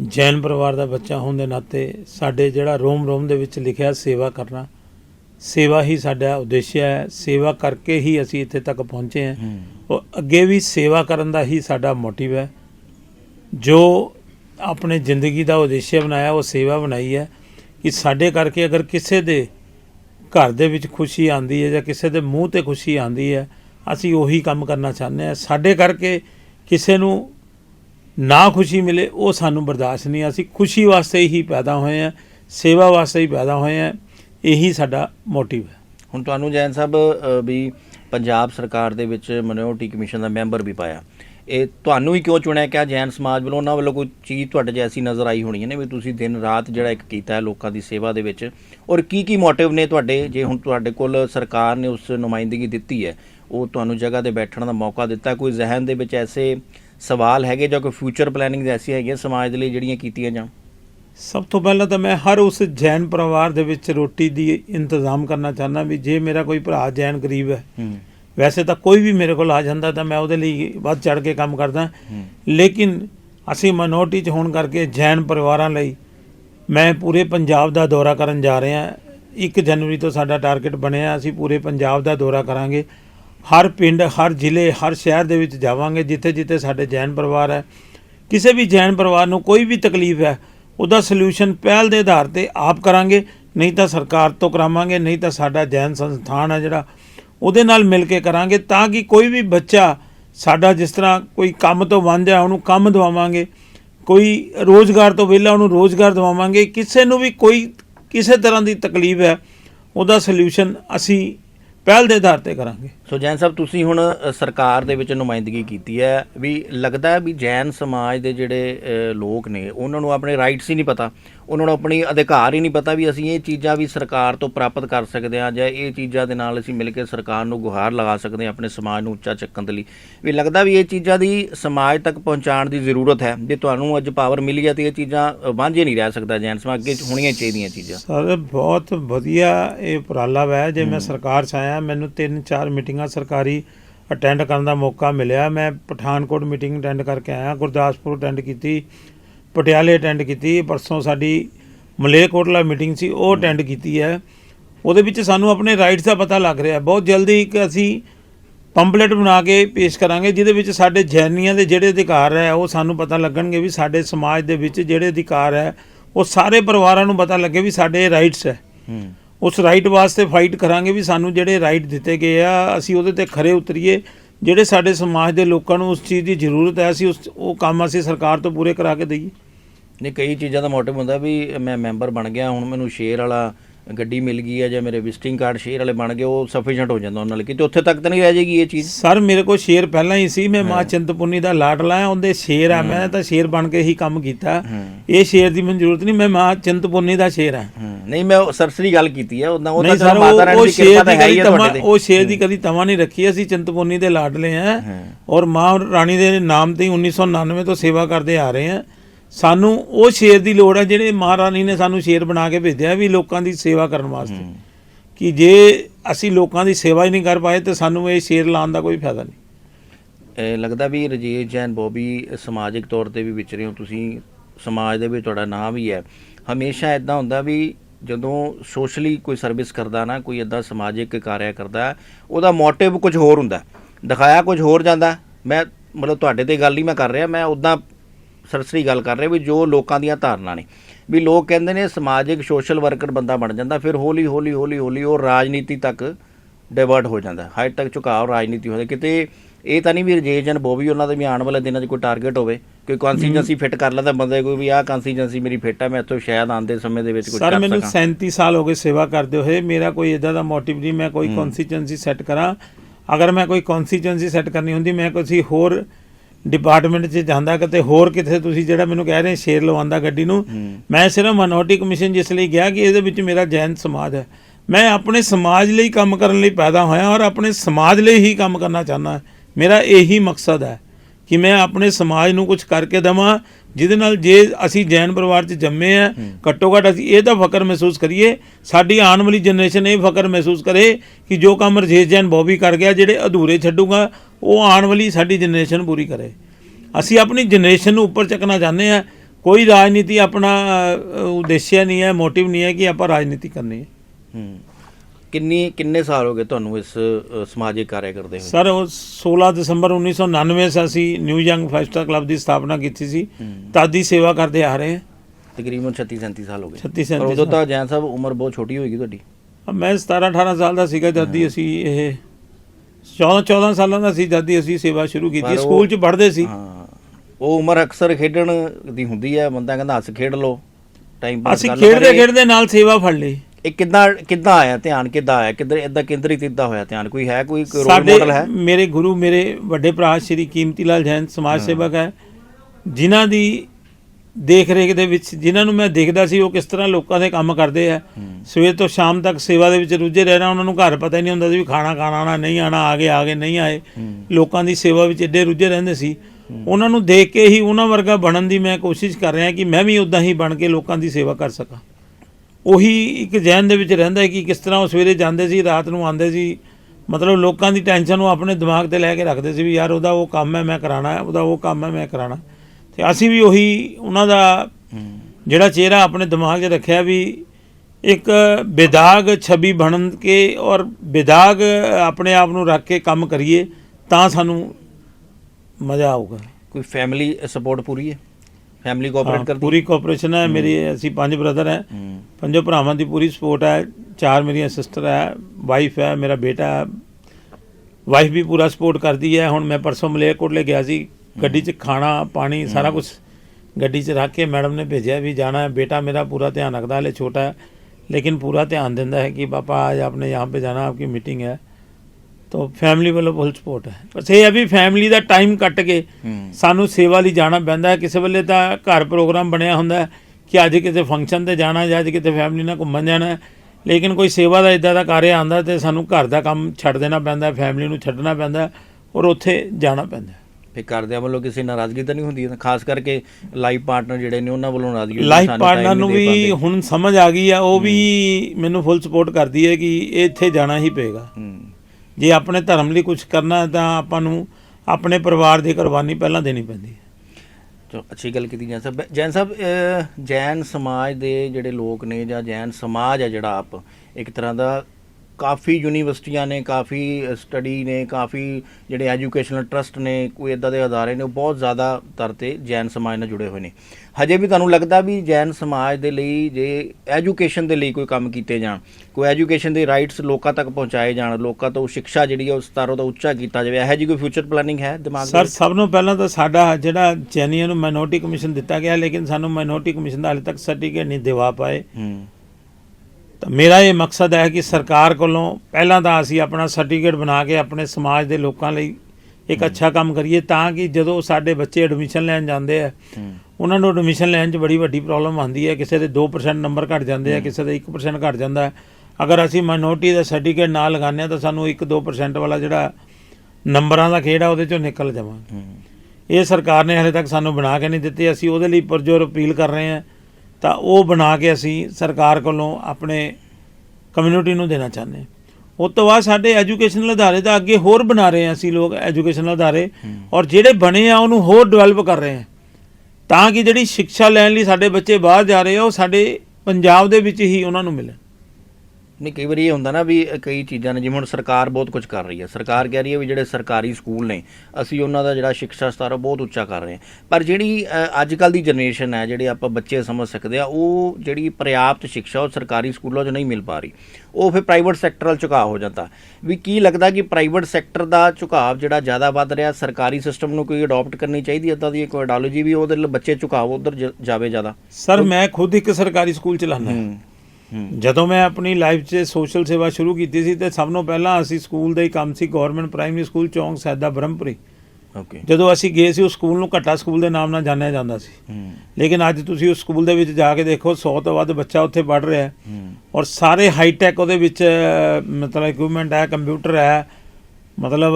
ਜੈਨ ਪਰਿਵਾਰ ਦਾ ਬੱਚਾ ਹੋਣ ਦੇ ਨਾਤੇ ਸਾਡੇ ਜਿਹੜਾ ਰੋਮ ਰੋਮ ਦੇ ਵਿੱਚ ਲਿਖਿਆ ਸੇਵਾ ਕਰਨਾ ਸੇਵਾ ਹੀ ਸਾਡਾ ਉਦੇਸ਼ ਹੈ ਸੇਵਾ ਕਰਕੇ ਹੀ ਅਸੀਂ ਇੱਥੇ ਤੱਕ ਪਹੁੰਚੇ ਹਾਂ। ਔਰ ਅੱਗੇ ਵੀ ਸੇਵਾ ਕਰਨ ਦਾ ਹੀ ਸਾਡਾ ਮੋਟਿਵ ਹੈ। ਜੋ ਆਪਣੇ ਜ਼ਿੰਦਗੀ ਦਾ ਉਦੇਸ਼ ਬਣਾਇਆ ਉਹ ਸੇਵਾ ਬਣਾਈ ਹੈ ਕਿ ਸਾਡੇ ਕਰਕੇ ਅਗਰ ਕਿਸੇ ਦੇ ਘਰ ਦੇ ਵਿੱਚ ਖੁਸ਼ੀ ਆਂਦੀ ਹੈ ਜਾਂ ਕਿਸੇ ਦੇ ਮੂੰਹ ਤੇ ਖੁਸ਼ੀ ਆਂਦੀ ਹੈ ਅਸੀਂ ਉਹੀ ਕੰਮ ਕਰਨਾ ਚਾਹੁੰਦੇ ਹਾਂ। ਸਾਡੇ ਕਰਕੇ ਕਿਸੇ ਨੂੰ ਨਾ ਖੁਸ਼ੀ ਮਿਲੇ, ਉਹ ਸਾਨੂੰ ਬਰਦਾਸ਼ਤ ਨਹੀਂ। ਅਸੀਂ ਖੁਸ਼ੀ ਵਾਸਤੇ ਹੀ ਪੈਦਾ ਹੋਏ ਹਾਂ, ਸੇਵਾ ਵਾਸਤੇ ਹੀ ਪੈਦਾ ਹੋਏ ਹਾਂ, ਇਹੀ ਸਾਡਾ ਮੋਟਿਵ ਹੈ। ਹੁਣ ਤੁਹਾਨੂੰ ਜੈਨ ਸਾਹਿਬ ਵੀ ਪੰਜਾਬ ਸਰਕਾਰ ਦੇ ਵਿੱਚ ਮਿਨੋਰਟੀ ਕਮਿਸ਼ਨ ਦਾ ਮੈਂਬਰ ਵੀ ਪਾਇਆ। ਇਹ ਤੁਹਾਨੂੰ ਹੀ ਕਿਉਂ ਚੁਣਿਆ ਕਿ ਜੈਨ ਸਮਾਜ ਵੱਲੋਂ ਉਹਨਾਂ ਵੱਲੋਂ ਕੋਈ ਚੀਜ਼ ਤੁਹਾਡੇ ਜੈਸੀ ਨਜ਼ਰ ਆਈ ਹੋਣੀ ਹੈ ਨੇ, ਵੀ ਤੁਸੀਂ ਦਿਨ ਰਾਤ ਜਿਹੜਾ ਇੱਕ ਕੀਤਾ ਹੈ ਲੋਕਾਂ ਦੀ ਸੇਵਾ ਦੇ ਵਿੱਚ, ਔਰ ਕੀ ਕੀ ਮੋਟਿਵ ਨੇ ਤੁਹਾਡੇ? ਜੇ ਹੁਣ ਤੁਹਾਡੇ ਕੋਲ ਸਰਕਾਰ ਨੇ ਉਸ ਨੁਮਾਇੰਦਗੀ ਦਿੱਤੀ ਹੈ, ਉਹ ਤੁਹਾਨੂੰ ਜਗ੍ਹਾ ਤੇ ਬੈਠਣ ਦਾ ਮੌਕਾ ਦਿੱਤਾ, ਕੋਈ ਜ਼ਹਿਨ ਦੇ ਵਿੱਚ ਐਸੇ ਸਵਾਲ ਹੈਗੇ ਜਾਂ ਕੋਈ ਫਿਊਚਰ ਪਲੈਨਿੰਗ ਐਸੀ ਹੈਗੀਆਂ ਸਮਾਜ ਦੇ ਲਈ ਜਿਹੜੀਆਂ ਕੀਤੀਆਂ ਜਾਣ? ਸਭ ਤੋਂ ਪਹਿਲਾਂ ਤਾਂ ਮੈਂ ਹਰ ਉਸ ਜੈਨ ਪਰਿਵਾਰ ਦੇ ਵਿੱਚ ਰੋਟੀ ਦੀ ਇੰਤਜ਼ਾਮ ਕਰਨਾ ਚਾਹੁੰਦਾ ਵੀ ਜੇ ਮੇਰਾ ਕੋਈ ਭਰਾ ਜੈਨ ਗਰੀਬ ਹੈ ਵੈਸੇ ਤਾਂ ਕੋਈ ਵੀ ਮੇਰੇ ਕੋਲ ਆ ਜਾਂਦਾ ਤਾਂ ਮੈਂ ਉਹਦੇ ਲਈ ਵੱਧ ਚੜ ਕੇ ਕੰਮ ਕਰਦਾ। ਲੇਕਿਨ ਅਸੀਂ ਮਿਨੋਰਟੀ ਚ ਹੋਣ ਕਰਕੇ ਜੈਨ ਪਰਿਵਾਰਾਂ ਲਈ ਮੈਂ ਪੂਰੇ ਪੰਜਾਬ ਦਾ ਦੌਰਾ ਕਰਨ ਜਾ ਰਹੇ। ਹਾਂ 1 ਜਨਵਰੀ ਤੋਂ ਸਾਡਾ ਟਾਰਗੇਟ ਬਣਿਆ ਅਸੀਂ ਪੂਰੇ ਪੰਜਾਬ ਦਾ ਦੌਰਾ ਕਰਾਂਗੇ। ਹਰ ਪਿੰਡ, ਹਰ ਜ਼ਿਲ੍ਹੇ, ਹਰ ਸ਼ਹਿਰ ਦੇ ਵਿੱਚ ਜਾਵਾਂਗੇ, ਜਿੱਥੇ ਜਿੱਥੇ ਸਾਡੇ ਜੈਨ ਪਰਿਵਾਰ ਹੈ। ਕਿਸੇ ਵੀ ਜੈਨ ਪਰਿਵਾਰ ਨੂੰ ਕੋਈ ਵੀ ਤਕਲੀਫ ਹੈ, ਉਹਦਾ ਸੋਲੂਸ਼ਨ ਪਹਿਲ ਦੇ ਆਧਾਰ ਤੇ ਆਪ ਕਰਾਂਗੇ, ਨਹੀਂ ਤਾਂ ਸਰਕਾਰ ਤੋਂ ਕਰਾਵਾਂਗੇ, ਨਹੀਂ ਤਾਂ ਸਾਡਾ ਜੈਨ ਸੰਸਥਾਨ ਹੈ ਜਿਹੜਾ, ਉਹਦੇ ਨਾਲ ਮਿਲ ਕੇ ਕਰਾਂਗੇ, ਤਾਂ ਕਿ ਕੋਈ ਵੀ ਬੱਚਾ ਸਾਡਾ ਜਿਸ ਤਰ੍ਹਾਂ ਕੋਈ ਕੰਮ ਤੋਂ ਵਾਂਝਾ ਉਹਨੂੰ ਕੰਮ ਦਵਾਵਾਂਗੇ, ਕੋਈ ਰੋਜ਼ਗਾਰ ਤੋਂ ਵਿਹਲਾ ਉਹਨੂੰ ਰੋਜ਼ਗਾਰ ਦਵਾਵਾਂਗੇ, ਕਿਸੇ ਨੂੰ ਵੀ ਕੋਈ ਕਿਸੇ ਤਰ੍ਹਾਂ ਦੀ ਤਕਲੀਫ ਹੈ, ਉਹਦਾ ਸੋਲੂਸ਼ਨ ਅਸੀਂ ਪਹਿਲ ਦੇ ਆਧਾਰ ਤੇ ਕਰਾਂਗੇ। ਸੋ ਜੈਨ ਸਾਹਿਬ, ਤੁਸੀਂ ਹੁਣ ਸਰਕਾਰ ਦੇ ਵਿੱਚ ਨੁਮਾਇੰਦਗੀ ਕੀਤੀ ਹੈ ਵੀ ਲੱਗਦਾ ਹੈ ਵੀ ਜੈਨ ਸਮਾਜ ਦੇ ਜਿਹੜੇ ਲੋਕ ਨੇ, ਉਹਨਾਂ ਨੂੰ ਆਪਣੇ ਰਾਈਟਸ ਹੀ ਨਹੀਂ ਪਤਾ। ਉਹਨਾਂ ਨੂੰ ਆਪਣੀ ਅਧਿਕਾਰ ਹੀ ਨਹੀਂ ਪਤਾ ਵੀ ਅਸੀਂ ਇਹ ਚੀਜ਼ਾਂ ਵੀ ਸਰਕਾਰ ਤੋਂ ਪ੍ਰਾਪਤ ਕਰ ਸਕਦੇ ਹਾਂ ਜਾਂ ਇਹ ਚੀਜ਼ਾਂ ਦੇ ਨਾਲ ਅਸੀਂ ਮਿਲ ਕੇ ਸਰਕਾਰ ਨੂੰ ਗੁਹਾਰ ਲਗਾ ਸਕਦੇ ਹਾਂ ਆਪਣੇ ਸਮਾਜ ਨੂੰ ਉੱਚਾ ਚੱਕਣ ਦੇ ਲਈ। ਵੀ ਲੱਗਦਾ ਵੀ ਇਹ ਚੀਜ਼ਾਂ ਦੀ ਸਮਾਜ ਤੱਕ ਪਹੁੰਚਾਉਣ ਦੀ ਜ਼ਰੂਰਤ ਹੈ। ਜੇ ਤੁਹਾਨੂੰ ਅੱਜ ਪਾਵਰ ਮਿਲੀ ਹੈ ਤੇ ਇਹ ਚੀਜ਼ਾਂ ਵਾਂਝੇ ਨਹੀਂ ਰਹਿ ਸਕਦਾ ਜੈਨ ਸਮਾਜ, ਅੱਗੇ ਹੋਣੀਆਂ ਚਾਹੀਦੀਆਂ ਚੀਜ਼ਾਂ। ਸਰ, ਬਹੁਤ ਵਧੀਆ ਇਹ ਉਪਰਾਲਾ ਹੈ ਜੇ ਮੈਂ ਸਰਕਾਰ 'ਚ ਆਇਆ, ਮੈਨੂੰ ਤਿੰਨ ਚਾਰ ਮੀਟਿੰਗਾਂ ਸਰਕਾਰੀ ਅਟੈਂਡ ਕਰਨ ਦਾ ਮੌਕਾ ਮਿਲਿਆ। ਮੈਂ ਪਠਾਨਕੋਟ ਮੀਟਿੰਗ ਅਟੈਂਡ ਕਰਕੇ ਆਇਆ। ਗੁਰਦਾਸਪੁਰ ਅਟੈਂਡ ਕੀਤੀ, ਪਟਿਆਲੇ ਅਟੈਂਡ ਕੀਤੀ, ਪਰਸੋਂ ਸਾਡੀ ਮਲੇਰਕੋਟਲਾ ਮੀਟਿੰਗ ਸੀ, ਉਹ ਅਟੈਂਡ ਕੀਤੀ ਹੈ। ਉਹਦੇ ਵਿੱਚ ਸਾਨੂੰ ਆਪਣੇ ਰਾਈਟਸ ਦਾ ਪਤਾ ਲੱਗ ਰਿਹਾ। ਬਹੁਤ ਜਲਦੀ ਇੱਕ ਅਸੀਂ ਪੰਪਲੇਟ ਬਣਾ ਕੇ ਪੇਸ਼ ਕਰਾਂਗੇ, ਜਿਹਦੇ ਵਿੱਚ ਸਾਡੇ ਜੈਨੀਆਂ ਦੇ ਜਿਹੜੇ ਅਧਿਕਾਰ ਹੈ, ਉਹ ਸਾਨੂੰ ਪਤਾ ਲੱਗਣਗੇ ਵੀ ਸਾਡੇ ਸਮਾਜ ਦੇ ਵਿੱਚ ਜਿਹੜੇ ਅਧਿਕਾਰ ਹੈ, ਉਹ ਸਾਰੇ ਪਰਿਵਾਰਾਂ ਨੂੰ ਪਤਾ ਲੱਗੇ ਵੀ ਸਾਡੇ ਰਾਈਟਸ ਹੈ। ਉਸ ਰਾਈਟ ਵਾਸਤੇ ਫਾਈਟ ਕਰਾਂਗੇ ਵੀ ਸਾਨੂੰ ਜਿਹੜੇ ਰਾਈਟ ਦਿੱਤੇ ਗਏ ਆ, ਅਸੀਂ ਉਹਦੇ ਤੇ ਖਰੇ ਉਤਰੀਏ। ਜਿਹੜੇ ਸਾਡੇ ਸਮਾਜ ਦੇ ਲੋਕਾਂ ਨੂੰ ਉਸ ਚੀਜ਼ ਦੀ ਜ਼ਰੂਰਤ ਹੈ, ਅਸੀਂ ਉਸ, ਉਹ ਕੰਮ ਅਸੀਂ ਸਰਕਾਰ ਤੋਂ ਪੂਰੇ ਕਰਾ ਕੇ ਦਈਏ। ਨਹੀਂ, ਕਈ ਚੀਜ਼ਾਂ ਦਾ ਮੋਟਿਵ ਹੁੰਦਾ ਵੀ ਮੈਂ ਮੈਂਬਰ ਬਣ ਗਿਆ, ਹੁਣ ਮੈਨੂੰ ਸ਼ੇਅਰ ਵਾਲਾ ਗੱਡੀ ਮਿਲ ਗਈ ਹੈ ਜਾਂ ਮੇਰੇ ਵਿਜ਼ਿਟਿੰਗ ਕਾਰਡ ਸ਼ੇਅਰ ਵਾਲੇ ਬਣ ਗਏ ਉਹ ਸਫੀਸ਼ੀਐਂਟ ਹੋ ਜਾਂਦਾ ਉਹਨਾਂ ਲਈ। ਕਿਤੇ ਉੱਥੇ ਤੱਕ ਤਾਂ ਨਹੀਂ ਰਹਿ ਜਾਏਗੀ ਇਹ ਚੀਜ਼। ਸਰ ਮੇਰੇ ਕੋਲ ਸ਼ੇਰ ਪਹਿਲਾਂ ਹੀ ਸੀ ਮੈਂ ਮਾਂ ਚਿੰਤਪੁਰਨੀ ਦਾ ਲਾਡਲਾ ਹਾਂ ਉਹਦੇ ਸ਼ੇਰ ਆ ਮੈਂ ਤਾਂ ਸ਼ੇਰ ਬਣ ਕੇ ਹੀ ਕੰਮ ਕੀਤਾ। ਇਹ ਸ਼ੇਰ ਦੀ ਮੈਨੂੰ ਜ਼ਰੂਰਤ ਨਹੀਂ ਮੈਂ ਮਾਂ ਚਿੰਤਪੁਰਨੀ ਦਾ ਸ਼ੇਰ ਹੂੰ, ਨਹੀਂ ਮੈਂ ਉਹ ਸਰਸਰੀ ਗੱਲ ਕੀਤੀ ਹੈ ਉਹਦਾ ਚਲੋ ਸਰ ਮਾਤਾ ਰਾਣੀ ਉਹ ਦੀ ਕਿਰਪਾ ਤਾਂ ਹੈ ਹੀ ਤੁਹਾਡੇ ਤੇ। ਉਹ ਸ਼ੇਰ ਦੀ ਕਦੀ ਤਮਾ ਨਹੀਂ ਰੱਖੀ ਅਸੀਂ ਚਿੰਤਪੁਰਨੀ ਦੇ ਲਾਡਲੇ ਹਾਂ। ਔਰ ਮਾਂ ਰਾਣੀ ਦੇ ਨਾਮ ਤੇ ਹੀ 1999 ਤੋਂ ਸੇਵਾ ਕਰਦੇ ਆ ਰਹੇ ਹਾਂ ਸਾਨੂੰ ਉਹ ਸ਼ੇਰ ਦੀ ਲੋੜ ਹੈ ਜਿਹੜੇ ਮਹਾਰਾਣੀ ਨੇ ਸਾਨੂੰ ਸ਼ੇਰ ਬਣਾ ਕੇ ਭੇਜਿਆ ਵੀ ਲੋਕਾਂ ਦੀ ਸੇਵਾ ਕਰਨ ਵਾਸਤੇ। ਕਿ ਜੇ ਅਸੀਂ ਲੋਕਾਂ ਦੀ ਸੇਵਾ ਹੀ ਨਹੀਂ ਕਰ ਪਾਏ ਤੇ ਸਾਨੂੰ ਇਹ ਸ਼ੇਰ ਲਾਉਣ ਦਾ ਕੋਈ ਫਾਇਦਾ ਨਹੀਂ। ਇਹ ਲੱਗਦਾ ਵੀ ਰਜੀਤ ਜੈਨ ਬੋਬੀ ਸਮਾਜਿਕ ਤੌਰ ਤੇ ਵੀ ਵਿਚਰੇ ਹੋ ਤੁਸੀਂ ਸਮਾਜ ਦੇ ਵਿੱਚ ਤੁਹਾਡਾ ਨਾਮ ਵੀ ਹੈ। ਹਮੇਸ਼ਾ ਇਦਾਂ ਹੁੰਦਾ ਵੀ ਜਦੋਂ ਸੋਸ਼ਲੀ ਕੋਈ ਸਰਵਿਸ ਕਰਦਾ ਨਾ ਕੋਈ ਇਦਾਂ ਸਮਾਜਿਕ ਕਾਰਿਆ ਕਰਦਾ ਉਹਦਾ ਮੋਟਿਵ ਕੁਝ ਹੋਰ ਹੁੰਦਾ। ਦਿਖਾਇਆ ਕੁਝ ਹੋਰ ਜਾਂਦਾ। ਮੈਂ ਮਤਲਬ ਤੁਹਾਡੇ ਤੇ ਗੱਲ ਹੀ ਮੈਂ ਕਰ ਰਿਹਾ ਮੈਂ ਉਦਾਂ ਸਰਸਰੀ ਗੱਲ ਕਰ ਰਿਹਾ ਵੀ ਜੋ ਲੋਕਾਂ ਦੀਆਂ ਧਾਰਨਾ ਨੇ ਵੀ ਲੋਕ ਕਹਿੰਦੇ ਨੇ ਸਮਾਜਿਕ ਸੋਸ਼ਲ ਵਰਕਰ ਬੰਦਾ ਬਣ ਜਾਂਦਾ ਫਿਰ ਹੌਲੀ ਹੌਲੀ ਹੌਲੀ ਹੌਲੀ ਉਹ ਰਾਜਨੀਤੀ ਤੱਕ ਡਾਇਵਰਟ ਹੋ ਜਾਂਦਾ ਹਾਈ ਤੱਕ ਝੁਕਾਅ ਰਾਜਨੀਤੀ ਹੋ ਜਾਂਦਾ ਕਿਤੇ ਇਹ ਤਾਂ ਨਹੀਂ ਵੀ ਰਜੇਜਨ ਬੋਬੀ ਉਹਨਾਂ ਦੇ ਵੀ ਆਉਣ ਵਾਲੇ ਦਿਨਾਂ 'ਚ ਕੋਈ ਟਾਰਗੇਟ ਹੋਵੇ ਕੋਈ ਕਨਸੀਜੈਂਸੀ ਫਿੱਟ ਕਰ ਲੈਂਦਾ ਬੰਦੇ ਕੋਈ ਵੀ ਆਹ ਕਨਸੀਜੈਂਸੀ ਮੇਰੀ ਫਿੱਟ ਹੈ ਮੈਂ ਇੱਥੋਂ ਸ਼ਾਇਦ ਆਉਂਦੇ ਸਮੇਂ ਦੇ ਵਿੱਚ ਕੁਝ ਸਰ ਕਰ ਮੈਨੂੰ ਸਕਾਂ। 37 ਸਾਲ ਹੋ ਗਏ ਸੇਵਾ ਕਰਦੇ ਹੋਏ ਮੇਰਾ ਕੋਈ ਇਦਾਂ ਦਾ ਮੋਟਿਵ ਨਹੀਂ ਮੈਂ ਕੋਈ ਕਨਸੀਸਟੈਂਸੀ ਸੈੱਟ ਕਰਾਂ। ਅਗਰ ਮੈਂ ਕੋਈ ਕਨਸੀਸਟੈਂਸੀ ਸੈੱਟ ਕਰਨੀ ਹੁੰਦੀ ਮੈਂ ਕਿਸੇ ਹੋਰ ਡਿਪਾਰਟਮੈਂਟ 'ਚ ਜਾਂਦਾ ਕਿਤੇ ਹੋਰ ਕਿਤੇ ਤੁਸੀਂ ਜਿਹੜਾ ਮੈਨੂੰ ਕਹਿ ਰਹੇ ਸ਼ੇਰ ਲਵਾਉਂਦਾ ਗੱਡੀ ਨੂੰ ਮੈਂ ਸਿਰਫ ਮਨੋਰਟੀ ਕਮਿਸ਼ਨ ਜਿਸ ਲਈ ਗਿਆ ਕਿ ਇਹਦੇ ਵਿੱਚ ਮੇਰਾ ਜੈਨ ਸਮਾਜ ਹੈ। ਮੈਂ ਆਪਣੇ ਸਮਾਜ ਲਈ ਕੰਮ ਕਰਨ ਲਈ ਪੈਦਾ ਹੋਇਆ ਔਰ ਆਪਣੇ ਸਮਾਜ ਲਈ ਹੀ ਕੰਮ ਕਰਨਾ ਚਾਹੁੰਦਾ। ਮੇਰਾ ਇਹੀ ਮਕਸਦ ਹੈ। ਕਿ ਮੈਂ ਆਪਣੇ ਸਮਾਜ ਨੂੰ ਕੁਝ ਕਰਕੇ ਦਵਾਂ ਜਿਹਦੇ ਨਾਲ ਜੇ ਅਸੀਂ ਜੈਨ ਪਰਿਵਾਰ 'ਚ ਜੰਮੇ ਆ ਘੱਟੋ ਘੱਟ ਅਸੀਂ ਇਹ ਤਾਂ ਫਕਰ ਮਹਿਸੂਸ ਕਰੀਏ ਸਾਡੀ ਆਉਣ ਵਾਲੀ ਜਨਰੇਸ਼ਨ ਇਹ ਫਕਰ ਮਹਿਸੂਸ ਕਰੇ ਕਿ ਜੋ ਕੰਮ ਰਜੇਸ਼ ਜੈਨ ਬੋਬੀ ਕਰ ਗਿਆ ਜਿਹੜੇ ਅਧੂਰੇ ਛੱਡੂਗਾ ਉਹ ਆਉਣ ਵਾਲੀ ਸਾਡੀ ਜਨਰੇਸ਼ਨ ਪੂਰੀ ਕਰੇ। ਅਸੀਂ ਆਪਣੀ ਜਨਰੇਸ਼ਨ ਨੂੰ ਉੱਪਰ ਚੱਕਣਾ ਚਾਹੁੰਦੇ ਆ ਕੋਈ ਰਾਜਨੀਤੀ ਆਪਣਾ ਉਦੇਸ਼ ਨਹੀਂ ਹੈ ਮੋਟਿਵ ਨਹੀਂ ਹੈ ਕਿ ਆਪਾਂ ਰਾਜਨੀਤੀ ਕਰਨੀ ਹੈ। ਹੂੰ। ਕਿੰਨੀ ਕਿੰਨੇ ਸਾਲ ਹੋ ਗਏ ਤੁਹਾਨੂੰ ਇਸ ਅ, ਸਮਾਜਿਕ ਕਾਰਿਆ ਕਰਦੇ ਹੋਏ? ਸਰ ਉਹ 16 ਦਸੰਬਰ 1999 ਚ ਅਸੀਂ new young five star club ਦੀ ਸਥਾਪਨਾ ਕੀਤੀ ਸੀ। ਤਦ ਦੀ ਸੇਵਾ ਕਰਦੇ ਆ ਰਹੇ ਹਾਂ ਤਕਰੀਬਨ 36 37 ਸਾਲ ਹੋ ਗਏ। 36 ਪਰ 37 ਉਦੋਂ ਤਾਂ ਜੈਨ ਸਾਹਿਬ ਉਮਰ ਬਹੁਤ ਛੋਟੀ ਹੋਏਗੀ ਤੁਹਾਡੀ। ਮੈਂ 17 18 ਸਾਲ ਦਾ ਸੀਗਾ ਜਦ ਦੀ ਅਸੀਂ ਇਹ 14 14 ਸਾਲਾਂ ਦਾ ਸੀ ਜਦ ਦੀ ਅਸੀਂ ਸੇਵਾ ਸ਼ੁਰੂ ਪਰ ਕੀਤੀ ਉਹ- ਸਕੂਲ 'ਚ ਪੜ੍ਹਦੇ ਸੀ। ਹਾਂ ਉਹ ਉਮਰ ਅਕਸਰ ਖੇਡਣ ਦੀ ਹੁੰਦੀ ਹੈ। ਬੰਦਾ ਕਹਿੰਦਾ ਹੱਸ ਖੇਡ ਲੋ ਟਾਈਮ ਪਾਸ ਅਸੀਂ ਕਰ ਲਓ, ਪਰ ਖੇਡਦੇ ਇਹ- ਖੇਡਦੇ ਨਾਲ ਸੇਵਾ ਫੜ ਲਈ। ਇਹ ਕਿੱਦਾਂ ਕਿੱਦਾਂ ਆਇਆ ਧਿਆਨ ਕਿੱਦਾਂ ਆਇਆ? ਕਿੱਧਰ ਇਦਾਂ ਕੇਂਦਰਿਤ ਕਿੱਦਾਂ ਹੋਇਆ ਧਿਆਨ? ਕੋਈ ਹੈ ਕੋਈ ਰੋਲ ਮਾਡਲ ਹੈ? ਮੇਰੇ ਗੁਰੂ ਮੇਰੇ ਵੱਡੇ ਭਰਾ ਸ਼੍ਰੀ ਕੀਮਤੀ ਲਾਲ ਜੈਨ ਸਮਾਜ ਸੇਵਕ ਹੈ। ਜਿਨ੍ਹਾਂ ਦੀ ਦੇਖ ਰੇਖ ਦੇ ਵਿੱਚ ਜਿਨ੍ਹਾਂ ਨੂੰ ਮੈਂ ਦੇਖਦਾ ਸੀ ਉਹ ਕਿਸ ਤਰ੍ਹਾਂ ਲੋਕਾਂ ਦੇ ਕੰਮ ਕਰਦੇ ਆ। ਸਵੇਰ ਤੋਂ ਸ਼ਾਮ ਤੱਕ ਸੇਵਾ ਦੇ ਵਿੱਚ ਰੁੱਝੇ ਰਹਿਣਾ ਉਹਨਾਂ ਨੂੰ ਘਰ ਪਤਾ ਹੀ ਨਹੀਂ ਹੁੰਦਾ ਸੀ ਵੀ ਖਾਣਾ ਖਾਣਾ ਆਣਾ ਨਹੀਂ ਆਣਾ ਆ ਗਏ ਆ ਗਏ ਨਹੀਂ ਆਏ। ਲੋਕਾਂ ਦੀ ਸੇਵਾ ਵਿੱਚ ਏਡੇ ਰੁੱਝੇ ਰਹਿੰਦੇ ਸੀ। ਉਹਨਾਂ ਨੂੰ ਦੇਖ ਕੇ ਹੀ ਉਹਨਾਂ ਵਰਗਾ ਬਣਨ ਦੀ ਮੈਂ ਕੋਸ਼ਿਸ਼ ਕਰ ਰਿਹਾ ਕਿ ਮੈਂ ਵੀ ਉਦਾਂ ਹੀ ਬਣ ਕੇ ਲੋਕਾਂ ਦੀ ਸੇਵਾ ਕਰ ਸਕਾਂ। ਉਹੀ ਇੱਕ ਜੈਨ ਦੇ ਵਿੱਚ ਰਹਿੰਦਾ ਹੈ ਕਿ ਕਿਸ ਤਰ੍ਹਾਂ ਉਹ ਸਵੇਰੇ ਜਾਂਦੇ ਸੀ, ਰਾਤ ਨੂੰ ਆਉਂਦੇ ਸੀ। ਮਤਲਬ ਲੋਕਾਂ ਦੀ ਟੈਨਸ਼ਨ ਉਹ ਆਪਣੇ ਦਿਮਾਗ ਤੇ ਲੈ ਕੇ ਰੱਖਦੇ ਸੀ ਵੀ ਯਾਰ ਉਹਦਾ ਉਹ ਕੰਮ ਹੈ, ਮੈਂ ਕਰਾਣਾ ਹੈ, ਉਹਦਾ ਉਹ ਕੰਮ ਹੈ, ਮੈਂ ਕਰਾਣਾ ਤੇ ਅਸੀਂ ਵੀ ਉਹੀ ਉਹਨਾਂ ਦਾ ਜਿਹੜਾ ਚਿਹਰਾ ਆਪਣੇ ਦਿਮਾਗ 'ਚ ਰੱਖਿਆ ਵੀ ਇੱਕ ਬੇਦਾਗ ਛਵੀ ਬਣਨ ਕੇ ਔਰ ਬੇਦਾਗ ਆਪਣੇ ਆਪ ਨੂੰ ਰੱਖ ਕੇ ਕੰਮ ਕਰੀਏ ਤਾਂ ਸਾਨੂੰ ਮਜ਼ਾ ਆਊਗਾ। ਕੋਈ ਫੈਮਿਲੀ ਸਪੋਰਟ ਪੂਰੀ ਹੈ? ਫੈਮਿਲੀ ਕੋਆਪਰੇਟ ਕਰਦੀ? ਪੂਰੀ ਕੋਆਪਰੇਸ਼ਨ ਹੈ ਮੇਰੀ ਅਸੀਂ ਪੰਜ ਬ੍ਰਦਰ ਹੈ। ਪੰਜੋ ਭਰਾਵਾਂ ਦੀ ਪੂਰੀ ਸਪੋਰਟ ਹੈ ਚਾਰ ਮੇਰੀਆਂ ਸਿਸਟਰ ਹੈ ਵਾਈਫ ਹੈ ਮੇਰਾ ਬੇਟਾ ਹੈ। ਵਾਈਫ ਵੀ ਪੂਰਾ ਸਪੋਰਟ ਕਰਦੀ ਹੈ। ਹੁਣ ਮੈਂ ਪਰਸੋਂ ਮਲੇਰਕੋਟਲੇ ਗਿਆ ਸੀ ਗੱਡੀ 'ਚ ਖਾਣਾ ਪਾਣੀ ਸਾਰਾ ਕੁਝ ਗੱਡੀ 'ਚ ਰੱਖ ਕੇ ਮੈਡਮ ਨੇ ਭੇਜਿਆ ਵੀ ਜਾਣਾ ਹੈ। ਬੇਟਾ ਮੇਰਾ ਪੂਰਾ ਧਿਆਨ ਰੱਖਦਾ ਹਲੇ ਛੋਟਾ ਹੈ। ਲੇਕਿਨ ਪੂਰਾ ਧਿਆਨ ਦਿੰਦਾ ਹੈ ਕਿ ਪਾਪਾ ਅੱਜ ਆਪਨੇ ਯਹਾਂ ਪੇ ਜਾਣਾ ਆਪਕੀ ਮੀਟਿੰਗ ਹੈ। तो ਫੈਮਿਲੀ ਵੱਲੋਂ ਫੁੱਲ ਸਪੋਰਟ ਹੈ। ਬਸ ਇਹ ਹੈ ਵੀ ਫੈਮਿਲੀ ਦਾ ਟਾਈਮ ਕੱਟ ਕੇ ਸਾਨੂੰ ਸੇਵਾ ਲਈ ਜਾਣਾ ਪੈਂਦਾ ਹੈ। ਕਿਸੇ ਵੇਲੇ ਤਾਂ ਘਰ ਪ੍ਰੋਗਰਾਮ ਬਣਿਆ ਹੁੰਦਾ ਹੈ ਕਿ ਅੱਜ ਕਿਤੇ ਫੰਕਸ਼ਨ ਤੇ ਜਾਣਾ ਜਾਂ ਅੱਜ ਕਿਤੇ ਫੈਮਿਲੀ ਨਾਲ ਘੁੰਮਣ ਜਾਣਾ ਹੈ। ਲੇਕਿਨ ਕੋਈ ਸੇਵਾ ਦਾ ਇਦਾਂ ਦਾ ਕਾਰਜ ਆਂਦਾ ਤੇ ਸਾਨੂੰ ਘਰ ਦਾ ਕੰਮ ਛੱਡ ਦੇਣਾ ਪੈਂਦਾ ਫੈਮਿਲੀ ਨੂੰ ਛੱਡਣਾ ਪੈਂਦਾ ਔਰ ਉੱਥੇ ਜਾਣਾ ਪੈਂਦਾ ਹੈ। ਫੇ ਕਰਦਿਆਂ ਵੱਲੋਂ ਕਿਸੇ ਨਾਰਾਜ਼ਗੀ ਤਾਂ ਨਹੀਂ ਹੁੰਦੀ? ਖਾਸ ਕਰਕੇ ਲਾਈਫ ਪਾਰਟਨਰ ਜਿਹੜੇ ਨੇ ਉਹਨਾਂ ਵੱਲੋਂ ਨਾਰਾਜ਼ਗੀ ਲਾਈਫ ਪਾਰਟਨਰ ਨੂੰ ਵੀ। ਹੁਣ ਸਮਝ ਆ ਗਈ ਆ ਉਹ ਵੀ ਮੈਨੂੰ ਫੁੱਲ ਸਪੋਰਟ ਕਰਦੀ ਹੈ ਕਿ ਇੱਥੇ ਜਾਣਾ ਹੀ ਪਏਗਾ। ਹੂੰ। ਜੇ ਆਪਣੇ ਧਰਮ ਲਈ ਕੁਝ ਕਰਨਾ ਹੈ ਤਾਂ ਆਪਾਂ ਨੂੰ ਆਪਣੇ ਪਰਿਵਾਰ ਦੀ ਕੁਰਬਾਨੀ ਪਹਿਲਾਂ ਦੇਣੀ ਪੈਂਦੀ ਹੈ। ਚਲੋ, ਅੱਛੀ ਗੱਲ ਕੀਤੀ ਜੈਨ ਸਾਹਿਬ। ਜੈਨ ਸਾਹਿਬ ਜੈਨ ਸਮਾਜ ਦੇ ਜਿਹੜੇ ਲੋਕ ਨੇ ਜਾਂ ਜੈਨ ਸਮਾਜ ਹੈ ਜਿਹੜਾ ਆਪ, ਇੱਕ ਤਰ੍ਹਾਂ ਦਾ ਕਾਫੀ ਯੂਨੀਵਰਸਿਟੀਆਂ ਨੇ ਕਾਫੀ ਸਟੱਡੀ ਨੇ ਕਾਫੀ ਜਿਹੜੇ ਐਜੂਕੇਸ਼ਨਲ ਟਰਸਟ ਨੇ ਕੋਈ ਇਦਾਂ ਦੇ ਅਦਾਰੇ ਨੇ ਉਹ ਬਹੁਤ ਜ਼ਿਆਦਾ ਤਰ ਤੇ ਜੈਨ ਸਮਾਜ ਨਾਲ ਜੁੜੇ ਹੋਏ ਨੇ। ਹਜੇ ਵੀ ਤੁਹਾਨੂੰ ਲੱਗਦਾ ਵੀ ਜੈਨ ਸਮਾਜ ਦੇ ਲਈ ਜੇ ਐਜੂਕੇਸ਼ਨ ਦੇ ਲਈ ਕੋਈ ਕੰਮ ਕੀਤੇ ਜਾਣ ਕੋਈ ਐਜੂਕੇਸ਼ਨ ਦੇ ਰਾਈਟਸ ਲੋਕਾਂ ਤੱਕ ਪਹੁੰਚਾਏ ਜਾਣ ਲੋਕਾਂ ਤੋਂ ਸਿੱਖਿਆ ਜਿਹੜੀ ਹੈ ਉਸ ਸਤਰੋਂ ਦਾ ਉੱਚਾ ਕੀਤਾ ਜਾਵੇ ਇਹੋ ਜਿਹੀ ਕੋਈ ਫਿਊਚਰ ਪਲਾਨਿੰਗ ਹੈ ਦਿਮਾਗ ਸਰ? ਸਭ ਨੂੰ ਪਹਿਲਾਂ ਤਾਂ ਸਾਡਾ ਜਿਹੜਾ ਚੈਨੀਆਂ ਨੂੰ ਮਾਈਨੋਰਟੀ ਕਮਿਸ਼ਨ ਦਿੱਤਾ ਗਿਆ ਲੇਕਿਨ ਸਾਨੂੰ ਮਾਈਨੋਰਟੀ ਕਮਿਸ਼ਨ ਦਾ ਹਾਲੇ ਤੱਕ ਸਰਟੀਫਿਕੇਟ ਨਹੀਂ ਦਿਵਾ ਪਾਏ। ਹੂੰ। ਤਾਂ ਮੇਰਾ ਇਹ ਮਕਸਦ ਹੈ ਕਿ ਸਰਕਾਰ ਕੋਲੋਂ ਪਹਿਲਾਂ ਤਾਂ ਅਸੀਂ ਆਪਣਾ ਸਰਟੀਫਿਕੇਟ ਬਣਾ ਕੇ ਆਪਣੇ ਸਮਾਜ ਦੇ ਲੋਕਾਂ ਲਈ ਇੱਕ ਅੱਛਾ ਕੰਮ ਕਰੀਏ ਤਾਂ ਕਿ ਜਦੋਂ ਸਾਡੇ ਬੱਚੇ ਐਡਮਿਸ਼ਨ ਲੈਣ ਜਾਂਦੇ ਆ ਉਹਨਾਂ ਨੂੰ ਐਡਮਿਸ਼ਨ ਲੈਣ 'ਚ ਬੜੀ ਵੱਡੀ ਪ੍ਰੋਬਲਮ ਆਉਂਦੀ ਹੈ। ਕਿਸੇ ਦੇ 2% ਨੰਬਰ ਘਟ ਜਾਂਦੇ ਆ ਕਿਸੇ ਦੇ 1% ਘਟ ਜਾਂਦਾ ਹੈ। ਅਗਰ ਅਸੀਂ ਮਾਈਨੋਰਟੀ ਦਾ ਸਰਟੀਫਿਕੇਟ ਨਾ ਲਗਾਉਂਦੇ ਹਾਂ ਤਾਂ ਸਾਨੂੰ 1-2% ਵਾਲਾ ਜਿਹੜਾ ਨੰਬਰਾਂ ਦਾ ਖੇਡ ਆ ਉਹਦੇ 'ਚੋਂ ਨਿਕਲ ਜਾਵਾਂਗੇ। ਹੂੰ। ਇਹ ਸਰਕਾਰ ਨੇ ਹਲੇ ਤੱਕ ਸਾਨੂੰ ਬਣਾ ਕੇ ਨਹੀਂ ਦਿੱਤੇ। ਅਸੀਂ ਉਹਦੇ ਲਈ ਪੁਰਜੋਰ ਅਪੀਲ ਕਰ ਰਹੇ ਹਾਂ। ਤਾਂ ਉਹ ਬਣਾ ਕੇ ਅਸੀਂ ਸਰਕਾਰ ਕੋਲੋਂ ਆਪਣੇ ਕਮਿਊਨਿਟੀ ਨੂੰ ਦੇਣਾ ਚਾਹੁੰਦੇ ਹਾਂ। ਉਸ ਤੋਂ ਬਾਅਦ ਸਾਡੇ ਐਜੂਕੇਸ਼ਨਲ ਅਦਾਰੇ ਤਾਂ ਅੱਗੇ ਹੋਰ ਬਣਾ ਰਹੇ ਹਾਂ ਅਸੀਂ ਲੋਕ ਐਜੂਕੇਸ਼ਨਲ ਅਦਾਰੇ। ਔਰ ਜਿਹੜੇ ਬਣੇ ਆ ਉਹਨੂੰ ਹੋਰ ਡਿਵੈਲਪ ਕਰ ਰਹੇ ਹਾਂ। ਤਾਂ ਕਿ ਜਿਹੜੀ ਸਿੱਖਿਆ ਲੈਣ ਲਈ ਸਾਡੇ ਬੱਚੇ ਬਾਹਰ ਜਾ ਰਹੇ ਆ ਉਹ ਸਾਡੇ ਪੰਜਾਬ ਦੇ ਵਿੱਚ ਹੀ ਉਹਨਾਂ ਨੂੰ ਮਿਲੇ ਨਹੀਂ ਕਈ ਵਾਰੀ ਇਹ ਹੁੰਦਾ ਨਾ ਵੀ ਕਈ ਚੀਜ਼ਾਂ ਨੇ ਜਿਵੇਂ ਹੁਣ ਸਰਕਾਰ ਬਹੁਤ ਕੁਝ ਕਰ ਰਹੀ ਹੈ। ਸਰਕਾਰ ਕਹਿ ਰਹੀ ਹੈ ਵੀ ਜਿਹੜੇ ਸਰਕਾਰੀ ਸਕੂਲ ਨੇ ਅਸੀਂ ਉਹਨਾਂ ਦਾ ਜਿਹੜਾ ਸਿੱਖਿਆ ਸਤਰ ਉਹ ਬਹੁਤ ਉੱਚਾ ਕਰ ਰਹੇ ਹਾਂ। ਪਰ ਜਿਹੜੀ ਅੱਜ ਕੱਲ ਦੀ ਜਨਰੇਸ਼ਨ ਹੈ ਜਿਹੜੇ ਆਪਾਂ ਬੱਚੇ ਸਮਝ ਸਕਦੇ ਆ ਉਹ ਜਿਹੜੀ ਪ੍ਰਿਆਪਤ ਸਿੱਖਿਆ ਉਹ ਸਰਕਾਰੀ ਸਕੂਲਾਂ 'ਚ ਨਹੀਂ ਮਿਲ ਪਾ ਰਹੀ। ਉਹ ਫਿਰ ਪ੍ਰਾਈਵੇਟ ਸੈਕਟਰ ਵੱਲ ਝੁਕਾਅ ਹੋ ਜਾਂਦਾ। ਵੀ ਕੀ ਲੱਗਦਾ ਕਿ ਪ੍ਰਾਈਵੇਟ ਸੈਕਟਰ ਦਾ ਝੁਕਾਅ ਜਿਹੜਾ ਜ਼ਿਆਦਾ ਵੱਧ ਰਿਹਾ ਸਰਕਾਰੀ ਸਿਸਟਮ ਨੂੰ ਕੋਈ ਅਡਾਪਟ ਕਰਨੀ ਚਾਹੀਦੀ ਹੈ ਇਦਾਂ ਦੀ ਕੋਈ ਆਈਡੀਓਲੋਜੀ ਵੀ ਉਹਦੇ ਲਈ ਬੱਚੇ ਝੁਕਾਅ ਉਧਰ ਜਾਵੇ ਜ਼ਿਆਦਾ? ਸਰ ਮੈਂ ਖੁਦ ਇੱਕ ਸਰਕਾਰੀ ਸਕੂਲ ਚਲਾਉਂਦਾ। ਹੂੰ। ਜਦੋਂ ਮੈਂ ਆਪਣੀ ਲਾਈਫ 'ਚ ਸੋਸ਼ਲ ਸੇਵਾ ਸ਼ੁਰੂ ਕੀਤੀ ਸੀ ਤੇ ਸਭ ਤੋਂ ਪਹਿਲਾਂ ਅਸੀਂ ਸਕੂਲ ਦਾ ਹੀ ਕੰਮ ਸੀ ਗਵਰਨਮੈਂਟ ਪ੍ਰਾਇਮਰੀ ਸਕੂਲ ਚੌਂਕ ਸੈਦਾ ਬ੍ਰਹਮਪੁਰੀ। ਓਕੇ ਜਦੋਂ ਅਸੀਂ ਗਏ ਸੀ ਉਸ ਸਕੂਲ ਨੂੰ ਘੱਟਾ ਸਕੂਲ ਦੇ ਨਾਮ ਨਾਲ ਜਾਣਿਆ ਜਾਂਦਾ ਸੀ। ਲੇਕਿਨ ਅੱਜ ਤੁਸੀਂ ਉਸ ਸਕੂਲ ਦੇ ਵਿੱਚ ਜਾ ਕੇ ਦੇਖੋ 100 ਤੋਂ ਵੱਧ ਬੱਚਾ ਉੱਥੇ ਪੜ੍ਹ ਰਿਹਾ ਹੈ। ਔਰ ਸਾਰੇ ਹਾਈ ਟੈਕ ਉਹਦੇ ਵਿੱਚ ਮਤਲਬ ਇਕਵਿਪਮੈਂਟ ਹੈ ਕੰਪਿਊਟਰ ਹੈ ਮਤਲਬ